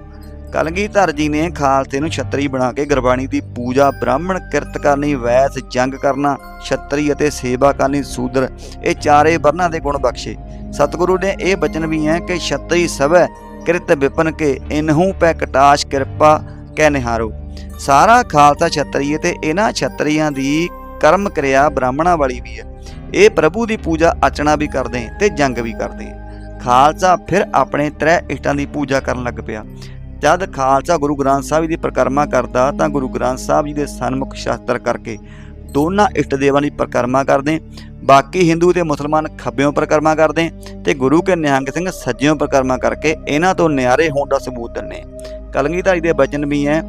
ਕਲਗੀਧਰ ਜੀ ਨੇ ਖਾਲਸੇ ਨੂੰ ਛਤਰੀ ਬਣਾ ਕੇ ਗੁਰਬਾਣੀ ਦੀ ਪੂਜਾ, ਬ੍ਰਾਹਮਣ ਕਿਰਤ ਕਰਨੀ, ਵੈਸ ਜੰਗ ਕਰਨਾ, ਛਤਰੀ ਅਤੇ ਸੇਵਾ ਕਰਨੀ, ਸੂਦਰ, ਇਹ ਚਾਰੇ ਵਰਨਾਂ ਦੇ ਗੁਣ ਬਖਸ਼ੇ। ਸਤਿਗੁਰੂ ਨੇ ਇਹ ਬਚਨ ਵੀ ਹੈ ਕਿ ਛਤਰੀ ਸਭੈ ਕਿਰਤ ਵਿਪਨ ਕੇ ਇਨਹੂ ਪੈ ਕਟਾਸ਼ ਕਿਰਪਾ ਕਹਿ ਨਿਹਾਰੋ। ਸਾਰਾ ਖਾਲਸਾ ਛਤਰੀ ਤੇ ਇਹਨਾਂ ਛਤਰੀਆਂ ਦੀ ਕਰਮ ਕਿਰਿਆ ਬ੍ਰਾਹਮਣਾਂ ਵਾਲੀ ਵੀ ਹੈ। ਇਹ ਪ੍ਰਭੂ ਦੀ ਪੂਜਾ ਅਚਣਾ ਵੀ ਕਰਦੇ ਤੇ ਜੰਗ ਵੀ ਕਰਦੇ। ਖਾਲਸਾ ਫਿਰ ਆਪਣੇ ਤ੍ਰੈ ਇਸ਼ਟਾਂ ਦੀ ਪੂਜਾ ਕਰਨ ਲੱਗ ਪਿਆ। ਜਦ ਖਾਲਸਾ ਗੁਰੂ ਗ੍ਰੰਥ ਸਾਹਿਬ ਜੀ ਦੀ ਪ੍ਰਕਰਮਾ ਕਰਦਾ ਤਾਂ ਗੁਰੂ ਗ੍ਰੰਥ ਸਾਹਿਬ ਜੀ ਦੇ ਸਨਮੁਖ ਸ਼ਾਸਤਰ ਕਰਕੇ ਦੋਨਾਂ ਇਸ਼ਟ ਦੇਵਾਂ ਦੀ ਪ੍ਰਕਰਮਾ ਕਰਦੇ, ਬਾਕੀ ਹਿੰਦੂ ਤੇ ਮੁਸਲਮਾਨ ਖੱਬਿਓਂ ਪ੍ਰਕਰਮਾ ਕਰਦੇ ਤੇ ਗੁਰੂ ਕੇ ਨਿਹੰਗ ਸਿੰਘ ਸੱਜਿਓਂ ਪ੍ਰਕਰਮਾ ਕਰਕੇ ਇਹਨਾਂ ਤੋਂ ਨਿਆਰੇ ਹੋਣ ਦਾ ਸਬੂਤ ਦਿੰਨੇ ਕਲਗੀਧਰ ਦੇ ਬਚਨ ਵੀ ਹੈ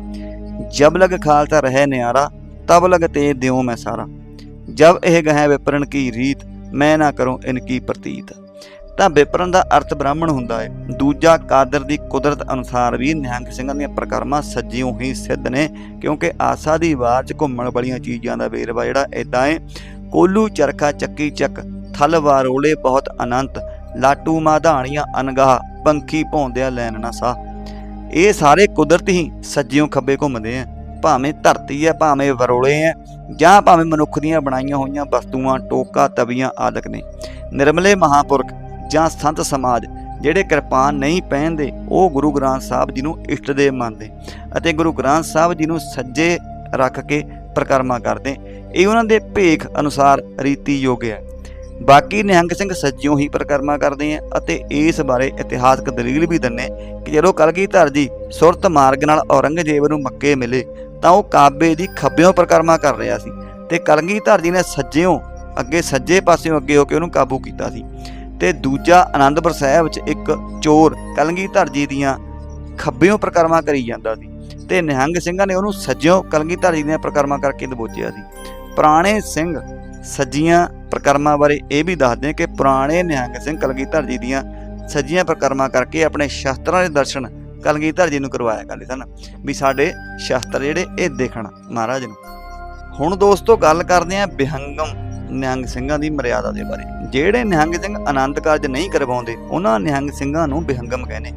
ਜਬ ਲਗ ਖਾਲਸਾ ਰਹੇ ਨਿਆਰਾ, ਤਬ ਲਗ ਤੇ ਦਿਉ ਮੈਂ ਸਾਰਾ। ਜਬ ਇਹ ਗਹਿ ਵਿਪਰਨ ਕੀ ਰੀਤ, ਮੈਂ ਨਾ ਕਰੂੰ ਇਨਕੀ ਪ੍ਰਤੀਤ। ਤਾਂ ਵਿਪਰਨ ਦਾ ਅਰਥ ਬ੍ਰਾਹਮਣ ਹੁੰਦਾ ਹੈ। ਦੂਜਾ ਕਾਦਰ ਦੀ ਕੁਦਰਤ ਅਨੁਸਾਰ ਵੀ ਨਿਹੰਗ ਸਿੰਘਾਂ ਦੀਆਂ ਪ੍ਰਕਰਮਾਂ ਸੱਜਿਓਂ ਹੀ ਸਿੱਧ ਨੇ, ਕਿਉਂਕਿ ਆਸਾ ਦੀ ਵਾਰ ਚ ਘੁੰਮਣ ਵਾਲੀਆਂ ਚੀਜ਼ਾਂ ਦਾ ਵੇਰਵਾ ਜਿਹੜਾ ਇਦਾਂ ਹੈ ਕੋਲੂ ਚਰਖਾ ਚੱਕੀ ਚੱਕ, ਥਲ ਵਾਰੋਲੇ ਬਹੁਤ ਅਨੰਤ, ਲਾਟੂ ਮਾਧਾਣੀਆਂ ਅਨਗਾਹ ਪੰਖੀ ਭੌਂਦਿਆ ਲੈਣ ਨਾ ਸਾ ਇਹ ਸਾਰੇ ਕੁਦਰਤ ਹੀ ਸੱਜਿਓਂ ਖੱਬੇ ਘੁੰਮਦੇ ਆ, ਭਾਵੇਂ ਧਰਤੀ ਹੈ ਭਾਵੇਂ ਵਰੋਲੇ ਹੈ ਜਾਂ ਭਾਵੇਂ ਮਨੁੱਖ ਦੀਆਂ ਬਣਾਈਆਂ ਹੋਈਆਂ ਵਸਤੂਆਂ, ਟੋਕਾ, ਤਵੀਆਂ ਆਦਿਕ ਨੇ। ਨਿਰਮਲੇ ਮਹਾਪੁਰਖ ਜਾਂ ਸੰਤ ਸਮਾਜ ਜਿਹੜੇ ਕਿਰਪਾਨ ਨਹੀਂ ਪਹਿਨਦੇ, ਉਹ ਗੁਰੂ ਗ੍ਰੰਥ ਸਾਹਿਬ ਜੀ ਨੂੰ ਇਸ਼ਟ ਦੇਵ ਮੰਨਦੇ ਅਤੇ ਗੁਰੂ ਗ੍ਰੰਥ ਸਾਹਿਬ ਜੀ ਨੂੰ ਸੱਜੇ ਰੱਖ ਕੇ ਪ੍ਰਕਰਮਾ ਕਰਦੇ। ਇਹ ਉਹਨਾਂ ਦੇ ਭੇਖ ਅਨੁਸਾਰ ਰੀਤੀ ਯੋਗ ਹੈ। ਬਾਕੀ ਨਿਹੰਗ ਸਿੰਘ ਸੱਜਿਓਂ ਹੀ ਪ੍ਰਕਰਮਾ ਕਰਦੇ ਆ ਅਤੇ ਇਸ ਬਾਰੇ ਇਤਿਹਾਸਕ ਦਲੀਲ ਵੀ ਦਿੰਨੇ ਕਿ ਜਦੋਂ ਕਲਗੀਧਰ ਜੀ ਸੁਰਤ ਮਾਰਗ ਨਾਲ ਔਰੰਗਜ਼ੇਬ ਨੂੰ ਮੱਕੇ ਮਿਲੇ, ਤਾਂ ਉਹ ਕਾਬੇ ਦੀ ਖੱਬਿਓਂ ਪ੍ਰਕਰਮਾ ਕਰ ਰਿਹਾ ਸੀ ਤੇ ਕਲਗੀਧਰ ਜੀ ਨੇ ਸੱਜਿਓਂ ਅੱਗੇ ਸੱਜੇ ਪਾਸਿਓਂ ਅੱਗੇ ਹੋ ਕੇ ਉਹਨੂੰ ਕਾਬੂ ਕੀਤਾ ਸੀ। ਤੇ ਦੂਜਾ ਆਨੰਦਪੁਰ ਸਾਹਿਬ 'ਚ ਇੱਕ ਚੋਰ ਕਲਗੀਧਰ ਜੀ ਦੀਆਂ ਖੱਬਿਓਂ ਪ੍ਰਕਰਮਾ ਕਰੀ ਜਾਂਦਾ ਸੀ ਤੇ ਨਿਹੰਗ ਸਿੰਘਾਂ ਨੇ ਉਹਨੂੰ ਸੱਜਿਓਂ ਕਲਗੀਧਰ ਜੀ ਦੀਆਂ ਪ੍ਰਕਰਮਾ ਕਰਕੇ ਦਬੋਚਿਆ ਸੀ। ਪੁਰਾਣੇ ਸਿੰਘ ਸੱਜੀਆਂ ਪ੍ਰਕਰਮਾਂ ਬਾਰੇ ਇਹ ਵੀ ਦੱਸਦੇ ਕਿ ਪੁਰਾਣੇ ਨਿਹੰਗ ਸਿੰਘ ਕਲਗੀਧਰ ਜੀ ਦੀਆਂ ਸੱਜੀਆਂ ਪ੍ਰਕਰਮਾਂ ਕਰਕੇ ਆਪਣੇ ਸ਼ਸਤਰਾਂ ਦੇ ਦਰਸ਼ਨ ਕਲਗੀਧਰ ਜੀ ਨੂੰ ਕਰਵਾਇਆ ਕਰਦੇ ਸਨ ਵੀ ਸਾਡੇ ਸ਼ਸਤਰ ਜਿਹੜੇ ਇਹ ਦੇਖਣ ਮਹਾਰਾਜ ਨੂੰ। ਹੁਣ ਦੋਸਤੋ ਗੱਲ ਕਰਦੇ ਆਂ ਬਿਹੰਗਮ ਨਿਹੰਗ ਸਿੰਘਾਂ ਦੀ ਮਰਿਆਦਾ ਦੇ ਬਾਰੇ। ਜਿਹੜੇ ਨਿਹੰਗ ਸਿੰਘ ਆਨੰਦ ਕਾਰਜ ਨਹੀਂ ਕਰਵਾਉਂਦੇ, ਉਹਨਾਂ ਨਿਹੰਗ ਸਿੰਘਾਂ ਨੂੰ ਬਿਹੰਗਮ ਕਹਿੰਦੇ।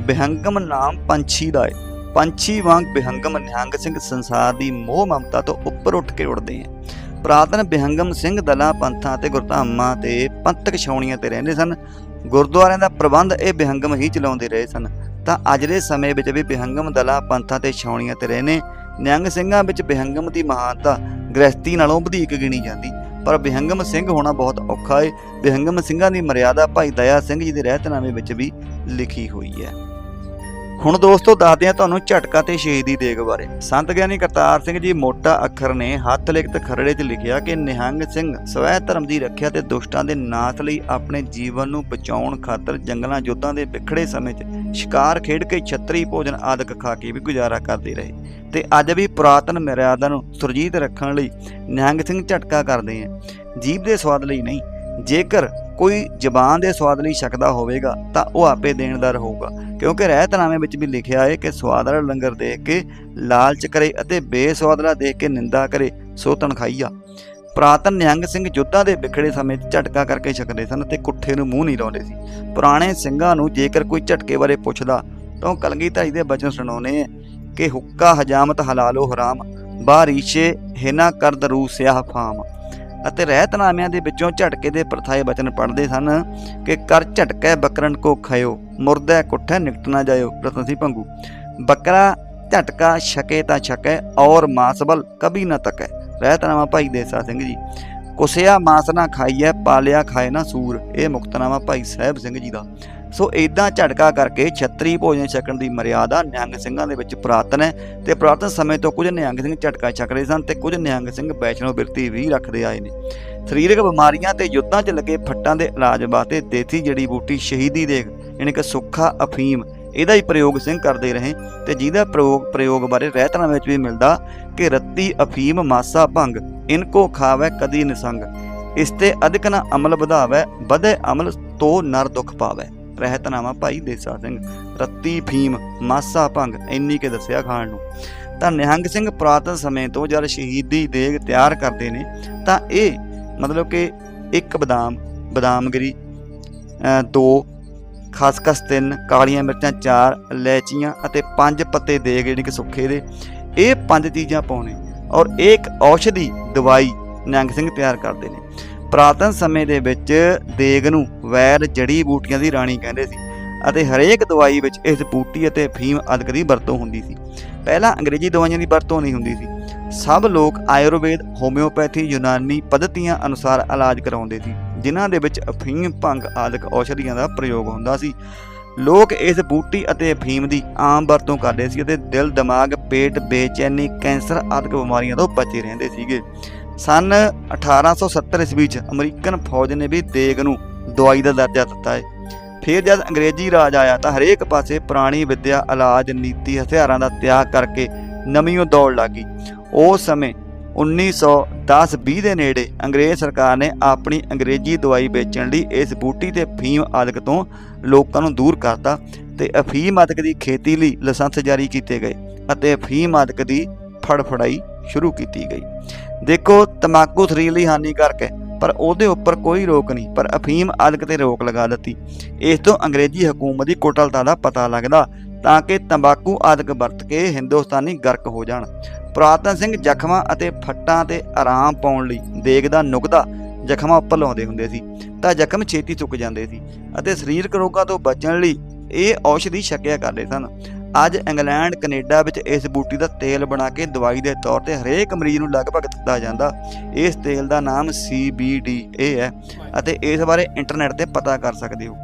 ਬਿਹੰਗਮ ਨਾਮ ਪੰਛੀ ਦਾ ਹੈ ਪੰਛੀ ਵਾਂਗ ਬਿਹੰਗਮ ਨਿਹੰਗ ਸਿੰਘ ਸੰਸਾਰ ਦੀ ਮੋਹ ਮਮਤਾ ਤੋਂ ਉੱਪਰ ਉੱਠ ਕੇ ਉੱਡਦੇ ਆ ਪ੍ਰਾਤਨ ਬਿਹੰਗਮ ਸਿੰਘ ਦਲਾਂ, ਪੰਥਾਂ ਤੇ ਗੁਰਧਾਮਾਂ ਤੇ ਪੰਥਕ ਛਾਉਣੀਆਂ ਤੇ ਰਹਿੰਦੇ ਸਨ। ਗੁਰਦੁਆਰਿਆਂ ਦਾ ਪ੍ਰਬੰਧ ਇਹ ਬਿਹੰਗਮ ਹੀ ਚਲਾਉਂਦੇ ਰਹੇ ਸਨ। ਤਾਂ ਅੱਜ ਦੇ ਸਮੇਂ ਵਿੱਚ ਵੀ ਬਿਹੰਗਮ ਦਲਾਂ, ਪੰਥਾਂ ਤੇ ਛਾਉਣੀਆਂ ਤੇ ਰਹੇ ਨੇ ਨਿਹੰਗ ਸਿੰਘਾਂ ਵਿੱਚ ਬਿਹੰਗਮ ਦੀ ਮਹਾਨਤਾ ਗ੍ਰਸਤੀ ਨਾਲੋਂ ਵਧੇਕ ਗਿਣੀ ਜਾਂਦੀ। ਪਰ ਬਿਹੰਗਮ ਸਿੰਘ ਹੋਣਾ ਬਹੁਤ ਔਖਾ ਹੈ ਬਿਹੰਗਮ ਸਿੰਘਾਂ ਦੀ ਮਰਿਆਦਾ ਭਾਈ ਦਇਆ ਸਿੰਘ ਜੀ ਦੇ ਰਹਿਤਨਾਮੇ ਵਿੱਚ ਵੀ ਲਿਖੀ ਹੋਈ ਹੈ। ਹੁਣ ਦੋਸਤੋ ਦੱਸਦੇ ਹਾਂ ਤੁਹਾਨੂੰ ਝਟਕਾ ਤੇ ਸ਼ਹੀਦੀ ਦੇਗ ਬਾਰੇ। ਸੰਤ ਗਿਆਨੀ ਕਰਤਾਰ ਸਿੰਘ ਜੀ ਮੋਟਾ ਅੱਖਰ ਨੇ ਹੱਥ ਲਿਖਤ ਖਰੜੇ 'ਚ ਲਿਖਿਆ ਕਿ ਨਿਹੰਗ ਸਿੰਘ ਸਵੈ ਧਰਮ ਦੀ ਰੱਖਿਆ ਤੇ ਦੁਸ਼ਟਾਂ ਦੇ ਨਾਥ ਲਈ ਆਪਣੇ ਜੀਵਨ ਨੂੰ ਬਚਾਉਣ ਖਾਤਰ ਜੰਗਲਾਂ ਯੁੱਧਾਂ ਦੇ ਵਿਖੜੇ ਸਮੇਂ 'ਚ ਸ਼ਿਕਾਰ ਖੇਡ ਕੇ ਛਤਰੀ ਭੋਜਨ ਆਦਿਕ ਖਾ ਕੇ ਵੀ ਗੁਜ਼ਾਰਾ ਕਰਦੇ ਰਹੇ। ਤੇ ਅੱਜ ਵੀ ਪੁਰਾਤਨ ਮਰਿਆਦਾ ਨੂੰ ਸੁਰਜੀਤ ਰੱਖਣ ਲਈ ਨਿਹੰਗ ਸਿੰਘ ਝਟਕਾ ਕਰਦੇ ਆ। ਜੀਵ ਦੇ ਸਵਾਦ ਲਈ ਨਹੀਂ, ਜੇਕਰ ਕੋਈ ਜ਼ਬਾਨ ਦੇ ਸਵਾਦ ਲਈ ਛਕਦਾ ਹੋਵੇਗਾ, ਤਾਂ ਉਹ ਆਪੇ ਦੇਣਦਾਰ ਹੋਊਗਾ। ਕਿਉਂਕਿ ਰਹਿਤਨਾਮੇ ਵਿੱਚ ਵੀ ਲਿਖਿਆ ਹੈ ਕਿ ਸਵਾਦ ਵਾਲਾ ਲੰਗਰ ਦੇਖ ਕੇ ਲਾਲਚ ਕਰੇ ਅਤੇ ਬੇਸਵਾਦਲਾ ਦੇਖ ਕੇ ਨਿੰਦਾ ਕਰੇ, ਸੋ ਤਨਖਾਈਆ ਪ੍ਰਾਤਨ ਨਿਹੰਗ ਸਿੰਘ ਯੁੱਧਾਂ ਦੇ ਵਿਖੜੇ ਸਮੇਂ 'ਚ ਝਟਕਾ ਕਰਕੇ ਛਕਦੇ ਸਨ ਤੇ ਕੁੱਠੇ ਨੂੰ ਮੂੰਹ ਨਹੀਂ ਲਾਉਂਦੇ ਸੀ। ਪੁਰਾਣੇ ਸਿੰਘਾਂ ਨੂੰ ਜੇਕਰ ਕੋਈ ਝਟਕੇ ਬਾਰੇ ਪੁੱਛਦਾ, ਤਾਂ ਉਹ ਕਲਗੀਧਰ ਜੀ ਦੇ ਬਚਨ ਸੁਣਾਉਣੇ ਆ ਕਿ ਹੁੱਕਾ ਹਜਾਮਤ ਹਲਾਲੋ ਹਰਾਮ, ਬਾਰੀਸ਼ੇ ਹਿਨਾ ਕਰਦ ਰੂ ਸਿਆਹ ਫਾਮ। ਅਤੇ ਰਹਿਤਨਾਮਿਆਂ ਦੇ ਵਿੱਚੋਂ ਝਟਕੇ ਦੇ ਪ੍ਰਥਾਏ ਬਚਨ ਪੜ੍ਹਦੇ ਸਨ ਕਿ ਕਰ ਝਟਕੈ ਬੱਕਰਨ ਕੋ ਖਇਓ, ਮੁਰਦਾ ਕੁੱਠੈ ਨਿਕਟ ਨਾ ਜਾਇਓ ਰਤਨ ਸੀ ਭੰਗੂ ਬੱਕਰਾ ਝਟਕਾ ਛਕੇ ਤਾਂ ਛਕੈ, ਔਰ ਮਾਸਬਲ ਕਭੀ ਨਾ ਤਕੈ। ਰਹਿਤਨਾਮਾ ਭਾਈ ਦੇਸਾ ਸਿੰਘ ਜੀ, ਕੁਸਿਆ ਮਾਸ ਨਾ ਖਾਈਐ, ਪਾਲਿਆ ਖਾਏ ਨਾ ਸੂਰ, ਇਹ ਮੁਕਤਨਾਮਾ ਭਾਈ ਸਾਹਿਬ ਸਿੰਘ ਜੀ ਦਾ। ਸੋ ਇਦਾਂ ਝਟਕਾ ਕਰਕੇ ਛਤਰੀ ਭੋਜਨ ਛਕਣ ਦੀ ਮਰਿਆਦਾ ਨਿਹੰਗ ਸਿੰਘਾਂ ਦੇ ਵਿੱਚ ਪੁਰਾਤਨ ਹੈ ਤੇ ਪੁਰਾਤਨ ਸਮੇਂ ਤੋਂ ਕੁਝ ਨਿਹੰਗ ਸਿੰਘ ਝਟਕਾ ਛਕ ਰਹੇ ਸਨ ਤੇ ਕੁਝ ਨਿਹੰਗ ਸਿੰਘ ਵੈਸ਼ਨੋ ਬਿਰਤੀ ਵੀ ਰੱਖਦੇ ਆਏ ਨੇ। ਸਰੀਰਕ ਬਿਮਾਰੀਆਂ ਤੇ ਯੁੱਧਾਂ 'ਚ ਲੱਗੇ ਫੱਟਾਂ ਦੇ ਇਲਾਜ ਵਾਸਤੇ ਦੇਸੀ ਜੜੀ ਬੂਟੀ ਸ਼ਹੀਦੀ ਦੇਖ ਯਾਨੀ ਕਿ ਸੁੱਖਾ ਅਫੀਮ, ਇਹਦਾ ਹੀ ਪ੍ਰਯੋਗ ਸਿੰਘ ਕਰਦੇ ਰਹੇ ਤੇ ਜਿਹਦਾ ਪ੍ਰਯੋਗ ਪ੍ਰਯੋਗ ਬਾਰੇ ਰਹਿਤਨਾ ਵਿੱਚ ਵੀ ਮਿਲਦਾ ਕਿ ਰੱਤੀ ਅਫੀਮ ਮਾਸਾ ਭੰਗ ਇਨਕੋ ਖਾਵੇ ਕਦੀ ਨਿਸੰਗ, ਇਸ ਤੇ ਅਧਿਕ ਨਾ ਅਮਲ ਵਧਾਵੇ, ਵਧੇ ਅਮਲ ਤੋ ਨਰ ਦੁਖ ਪਾਵੇ। ਰਹਿਤਨਾਮਾ ਭਾਈ ਦੇਸਾ ਸਿੰਘ। ਰੱਤੀ ਫੀਮ ਮਾਸਾ ਭੰਗ ਇੰਨੀ ਕੇ ਦੱਸਿਆ ਖਾਣ ਨੂੰ। ਤਾਂ ਨਿਹੰਗ ਸਿੰਘ ਪੁਰਾਤਨ ਸਮੇਂ ਤੋਂ ਜਦ ਸ਼ਹੀਦੀ ਦੇਗ ਤਿਆਰ ਕਰਦੇ ਨੇ ਤਾਂ ਇਹ ਮਤਲਬ ਕਿ ਇੱਕ ਬਦਾਮ ਬਦਾਮਗਰੀ ਅ, ਦੋ ਖਸਖਸ ਤਿੰਨ ਕਾਲੀਆਂ ਮਿਰਚਾਂ ਚਾਰ ਇਲਾਇਚੀਆਂ ਅਤੇ ਪੰਜ ਪੱਤੇ ਦੇਗ ਜਿਹੜੇ ਕਿ ਸੁੱਕੇ ਦੇ ਇਹ ਪੰਜ ਚੀਜ਼ਾਂ ਪਾਉਣੇ ਔਰ ਇਹ ਇੱਕ ਔਸ਼ਧੀ ਦਵਾਈ ਨਿਹੰਗ ਸਿੰਘ ਤਿਆਰ ਕਰਦੇ ਨੇ। ਪ੍ਰਾਤਨ ਸਮੇਂ ਦੇ ਵਿੱਚ ਦੇਗ ਨੂੰ ਵੈਰ ਜੜੀ ਬੂਟੀਆਂ ਦੀ ਰਾਣੀ ਕਹਿੰਦੇ ਸੀ ਅਤੇ ਹਰੇਕ ਦਵਾਈ ਵਿੱਚ ਇਸ ਬੂਟੀ ਅਤੇ ਫੀਮ ਅਦਕ ਦੀ ਵਰਤੋਂ ਹੁੰਦੀ ਸੀ। ਪਹਿਲਾਂ ਅੰਗਰੇਜ਼ੀ ਦਵਾਈਆਂ ਦੀ ਵਰਤੋਂ ਨਹੀਂ ਹੁੰਦੀ ਸੀ। ਸਭ ਲੋਕ ਆਯੁਰਵੇਦ, ਹੋਮਿਓਪੈਥੀ, ਯੂਨਾਨੀ ਪद्धਤੀਆਂ ਅਨੁਸਾਰ ਇਲਾਜ ਕਰਾਉਂਦੇ ਸੀ, ਜਿਨ੍ਹਾਂ ਦੇ ਵਿੱਚ ਅਫੀਮ, ਭੰਗ ਆਦਿਕ ਔਸ਼ਧੀਆਂ ਦਾ ਪ੍ਰਯੋਗ ਹੁੰਦਾ ਸੀ। ਲੋਕ ਇਸ ਬੂਟੀ ਅਤੇ ਅਫੀਮ ਦੀ ਆਮ ਵਰਤੋਂ ਕਰਦੇ ਸੀ ਅਤੇ ਦਿਲ, ਦਿਮਾਗ, ਪੇਟ, ਬੇਚੈਨੀ, ਕੈਂਸਰ ਆਦਿਕ ਬਿਮਾਰੀਆਂ ਤੋਂ ਬਚੇ ਰਹਿੰਦੇ ਸੀਗੇ। ਸਨ 1870 ਈਸਵੀ ਚ ਅਮਰੀਕਨ ਫੌਜ ਨੇ ਵੀ ਦੇਗ ਨੂੰ ਦਵਾਈ ਦਾ ਦਰਜਾ ਦਿੱਤਾ ਹੈ। ਫਿਰ ਜਦ ਅੰਗਰੇਜ਼ੀ ਰਾਜ ਆਇਆ ਤਾਂ ਹਰੇਕ ਪਾਸੇ ਪੁਰਾਣੀ ਵਿੱਦਿਆ, ਇਲਾਜ, ਨੀਤੀ, ਹਥਿਆਰਾਂ ਦਾ ਤਿਆਗ ਕਰਕੇ ਨਵੀਂ ਓ ਦੌੜ ਲੱਗੀ। ਉਸ ਸਮੇਂ 1910-20 ਦੇ ਨੇੜੇ ਅੰਗਰੇਜ਼ ਸਰਕਾਰ ਨੇ ਆਪਣੀ ਅੰਗਰੇਜ਼ੀ ਦਵਾਈ ਵੇਚਣ ਲਈ ਇਸ ਬੂਟੀ ਤੇ ਫੀਮ ਆਦਿਕ ਤੋਂ ਲੋਕਾਂ ਨੂੰ ਦੂਰ ਕਰਤਾ ਤੇ ਅਫੀਮ ਆਦਿਕ ਦੀ ਖੇਤੀ ਲਈ ਲਾਇਸੈਂਸ ਜਾਰੀ ਕੀਤੇ ਗਏ ਅਤੇ ਅਫੀਮ ਆਦਿਕ ਦੀ ਫੜਫੜਾਈ ਸ਼ੁਰੂ ਕੀਤੀ ਗਈ। ਦੇਖੋ ਤਮਾਕੂ ਸਰੀਰ ਲਈ ਹਾਨੀਕਾਰਕ ਹੈ, ਪਰ ਉਹਦੇ ਉੱਪਰ ਕੋਈ ਰੋਕ ਨਹੀਂ, ਪਰ ਅਫੀਮ ਆਦਿਕ ਤੇ ਰੋਕ ਲਗਾ ਦਿੱਤੀ। ਇਸ ਤੋਂ ਅੰਗਰੇਜ਼ੀ ਹਕੂਮਤ ਦੀ ਕੁਟਲਤਾ ਦਾ ਪਤਾ ਲੱਗਦਾ, ਤਾਂ ਕਿ ਤੰਬਾਕੂ ਆਦਿਕ ਵਰਤ ਕੇ ਹਿੰਦੁਸਤਾਨੀ ਗਰਕ ਹੋ ਜਾਣ। ਪੁਰਾਤਨ ਸਿੰਘ ਜ਼ਖਮਾਂ ਅਤੇ ਫੱਟਾਂ ਤੇ ਆਰਾਮ ਪਾਉਣ ਲਈ ਦੇਗ ਦਾ ਨੁਕਦਾ ਜ਼ਖਮਾਂ ਉੱਪਰ ਲਾਉਂਦੇ ਹੁੰਦੇ ਸੀ, ਤਾਂ ਜ਼ਖਮ ਛੇਤੀ ਸੁੱਕ ਜਾਂਦੇ ਸੀ, ਅਤੇ ਸਰੀਰਕ ਰੋਗਾਂ ਤੋਂ ਬਚਣ ਲਈ ਇਹ ਔਸ਼ਧੀ ਛਕਿਆ ਕਰਦੇ ਸਨ। ਅੱਜ ਇੰਗਲੈਂਡ, ਕੈਨੇਡਾ ਵਿੱਚ ਇਸ ਬੂਟੀ ਦਾ ਤੇਲ ਬਣਾ ਕੇ ਦਵਾਈ ਦੇ ਤੌਰ ਤੇ ਹਰੇਕ ਮਰੀਜ਼ ਨੂੰ ਲਗਭਗ ਦਿੱਤਾ ਜਾਂਦਾ। ਇਸ ਤੇਲ ਦਾ ਨਾਮ CBDA ਹੈ ਅਤੇ ਇਸ ਬਾਰੇ ਇੰਟਰਨੈਟ ਤੇ ਪਤਾ ਕਰ ਸਕਦੇ ਹੋ।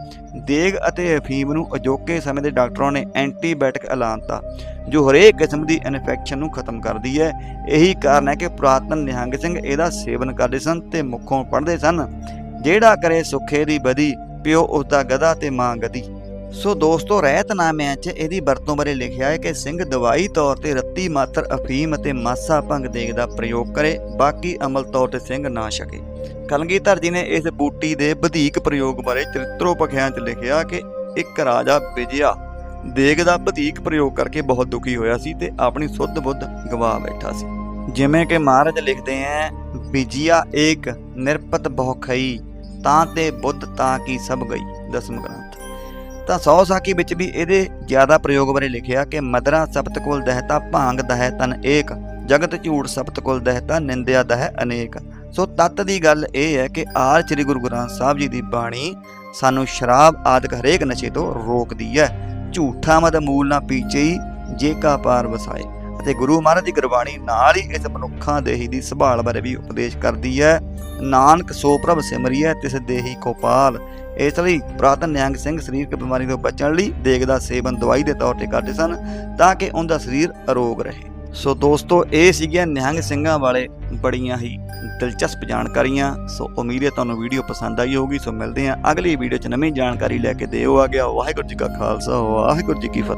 ਦੇਗ ਅਤੇ ਅਫੀਮ ਨੂੰ ਅਜੋਕੇ ਸਮੇਂ ਦੇ ਡਾਕਟਰਾਂ ਨੇ ਐਂਟੀਬਾਇਓਟਿਕ ਐਲਾਨਤਾ ਜੋ ਹਰੇਕ ਕਿਸਮ ਦੀ ਇਨਫੈਕਸ਼ਨ ਨੂੰ ਖਤਮ ਕਰਦੀ ਹੈ। ਇਹੀ ਕਾਰਨ ਹੈ ਕਿ ਪੁਰਾਤਨ ਨਿਹੰਗ ਸਿੰਘ ਇਹਦਾ ਸੇਵਨ ਕਰਦੇ ਸਨ ਤੇ ਮੁੱਖੋਂ ਪੜ੍ਹਦੇ ਸਨ, ਜਿਹੜਾ ਕਰੇ ਸੁਖੇ ਦੀ ਬਦੀ, ਪਿਓ ਉਸ ਦਾ ਗਦਾ ਤੇ ਮਾਂ ਗਦੀ। ਸੋ ਦੋਸਤੋ, ਰਹਿਤਨਾਮਿਆਂ 'ਚ ਇਹਦੀ ਵਰਤੋਂ ਬਾਰੇ ਲਿਖਿਆ ਹੈ ਕਿ ਸਿੰਘ ਦਵਾਈ ਤੌਰ ਤੇ ਰੱਤੀ ਮਾਤਰ ਅਫੀਮ ਅਤੇ ਮਾਸਾ ਭੰਗ ਦੇਗ ਦਾ ਪ੍ਰਯੋਗ ਕਰੇ, ਬਾਕੀ ਅਮਲ ਤੌਰ ਤੇ ਸਿੰਘ ਨਾ ਛਕੇ। ਕਲਗੀਧਰ ਜੀ ਨੇ ਇਸ ਬੂਟੀ ਦੇ ਵਧੇਕ ਪ੍ਰਯੋਗ ਬਾਰੇ ਚਰਿੱਤਰੋਪਖਿਆਂ 'ਚ ਲਿਖਿਆ ਕਿ ਇੱਕ ਰਾਜਾ ਵਿਜਿਆ ਦੇਗ ਦਾ ਵਧੇਕ ਪ੍ਰਯੋਗ ਕਰਕੇ ਬਹੁਤ ਦੁਖੀ ਹੋਇਆ ਸੀ ਤੇ ਆਪਣੀ ਸੁੱਧ ਬੁੱਧ ਗਵਾ ਬੈਠਾ ਸੀ। ਜਿਵੇਂ ਕਿ ਮਹਾਰਾਜ ਲਿਖਦੇ ਹੈ ਵਿਜਿਆ ਏਕ ਨਿਰਪਤ ਬਹੁਖਈ, ਤਾਂ ਤੇ ਬੁੱਧ ਤਾਂ ਕੀ ਸਭ ਗਈ। ਦਸਮ ਗ੍ਰੰਥ ਤਾਂ ਸੌ ਸਾਕੀ ਵਿੱਚ ਵੀ ਇਹਦੇ ਜ਼ਿਆਦਾ ਪ੍ਰਯੋਗ ਬਾਰੇ ਲਿਖਿਆ ਕਿ ਮਦਰਾ ਸਬਤ ਕੋਲ ਦਹਿਤਾ ਭਾਂਗ ਦਹਿ ਤਨ ਏਕ, ਜਗਤ ਝੂਠ ਸਬਤ ਕੋਲ ਦਹਿਤਾ ਨਿੰਦਿਆ ਦਹਿ ਅਨੇਕ। ਸੋ ਤੱਤ ਦੀ ਗੱਲ ਇਹ ਹੈ ਕਿ ਆਰ ਸ੍ਰੀ ਗੁਰੂ ਗ੍ਰੰਥ ਸਾਹਿਬ ਜੀ ਦੀ ਬਾਣੀ ਸਾਨੂੰ ਸ਼ਰਾਬ ਆਦਿਕ ਹਰੇਕ ਨਸ਼ੇ ਤੋਂ ਰੋਕਦੀ ਹੈ। ਝੂਠਾ ਮਦ ਮੂਲ ਨਾ ਪੀਚੇ ਜੇ ਕਾ ਪਾਰ ਵਸਾਏ। ਅਤੇ ਗੁਰੂ ਮਹਾਰਾਜ ਦੀ ਗੁਰਬਾਣੀ ਨਾਲ ਹੀ ਇਸ ਮਨੁੱਖਾਂ ਦੇਹੀ ਦੀ ਸੰਭਾਲ ਬਾਰੇ ਵੀ ਉਪਦੇਸ਼ ਕਰਦੀ ਹੈ। ਨਾਨਕ ਸੋ ਪ੍ਰਭ ਸਿਮਰਿਐ, ਤਿਸ ਦੇਹੀ ਕੋ ਪਾਲ ਇਸ ਲਈ ਪ੍ਰਾਤਨ ਨਿਹੰਗ ਸਿੰਘ ਸਰੀਰਕ ਬਿਮਾਰੀ ਤੋਂ ਬਚਣ ਲਈ ਦੇਗ ਦਾ ਸੇਵਨ ਦਵਾਈ ਦੇ ਤੌਰ ਤੇ ਕਰਦੇ ਸਨ ਤਾਂ ਕਿ ਉਹਦਾ ਸਰੀਰ ਅਰੋਗ ਰਹੇ। ਸੋ ਦੋਸਤੋ, ਇਹ ਸੀਗੀਆਂ ਨਿਹੰਗ ਸਿੰਘਾਂ ਵਾਲੇ ਬੜੀਆਂ ਹੀ ਦਿਲਚਸਪ ਜਾਣਕਾਰੀਆਂ। ਸੋ ਉਮੀਦ ਹੈ ਤੁਹਾਨੂੰ ਵੀਡੀਓ ਪਸੰਦ ਆਈ ਹੋਊਗੀ। ਸੋ ਮਿਲਦੇ ਹਾਂ ਅਗਲੀ ਵੀਡੀਓ 'ਚ। ਨਵੀਂ ਜਾਣਕਾਰੀ ਲੈ ਕੇ ਦਿਓ ਆ ਗਿਆ। ਵਾਹਿਗੁਰੂ ਜੀ ਕਾ ਖਾਲਸਾ, ਵਾਹਿਗੁਰੂ ਜੀ ਕੀ ਫਤਿਹ।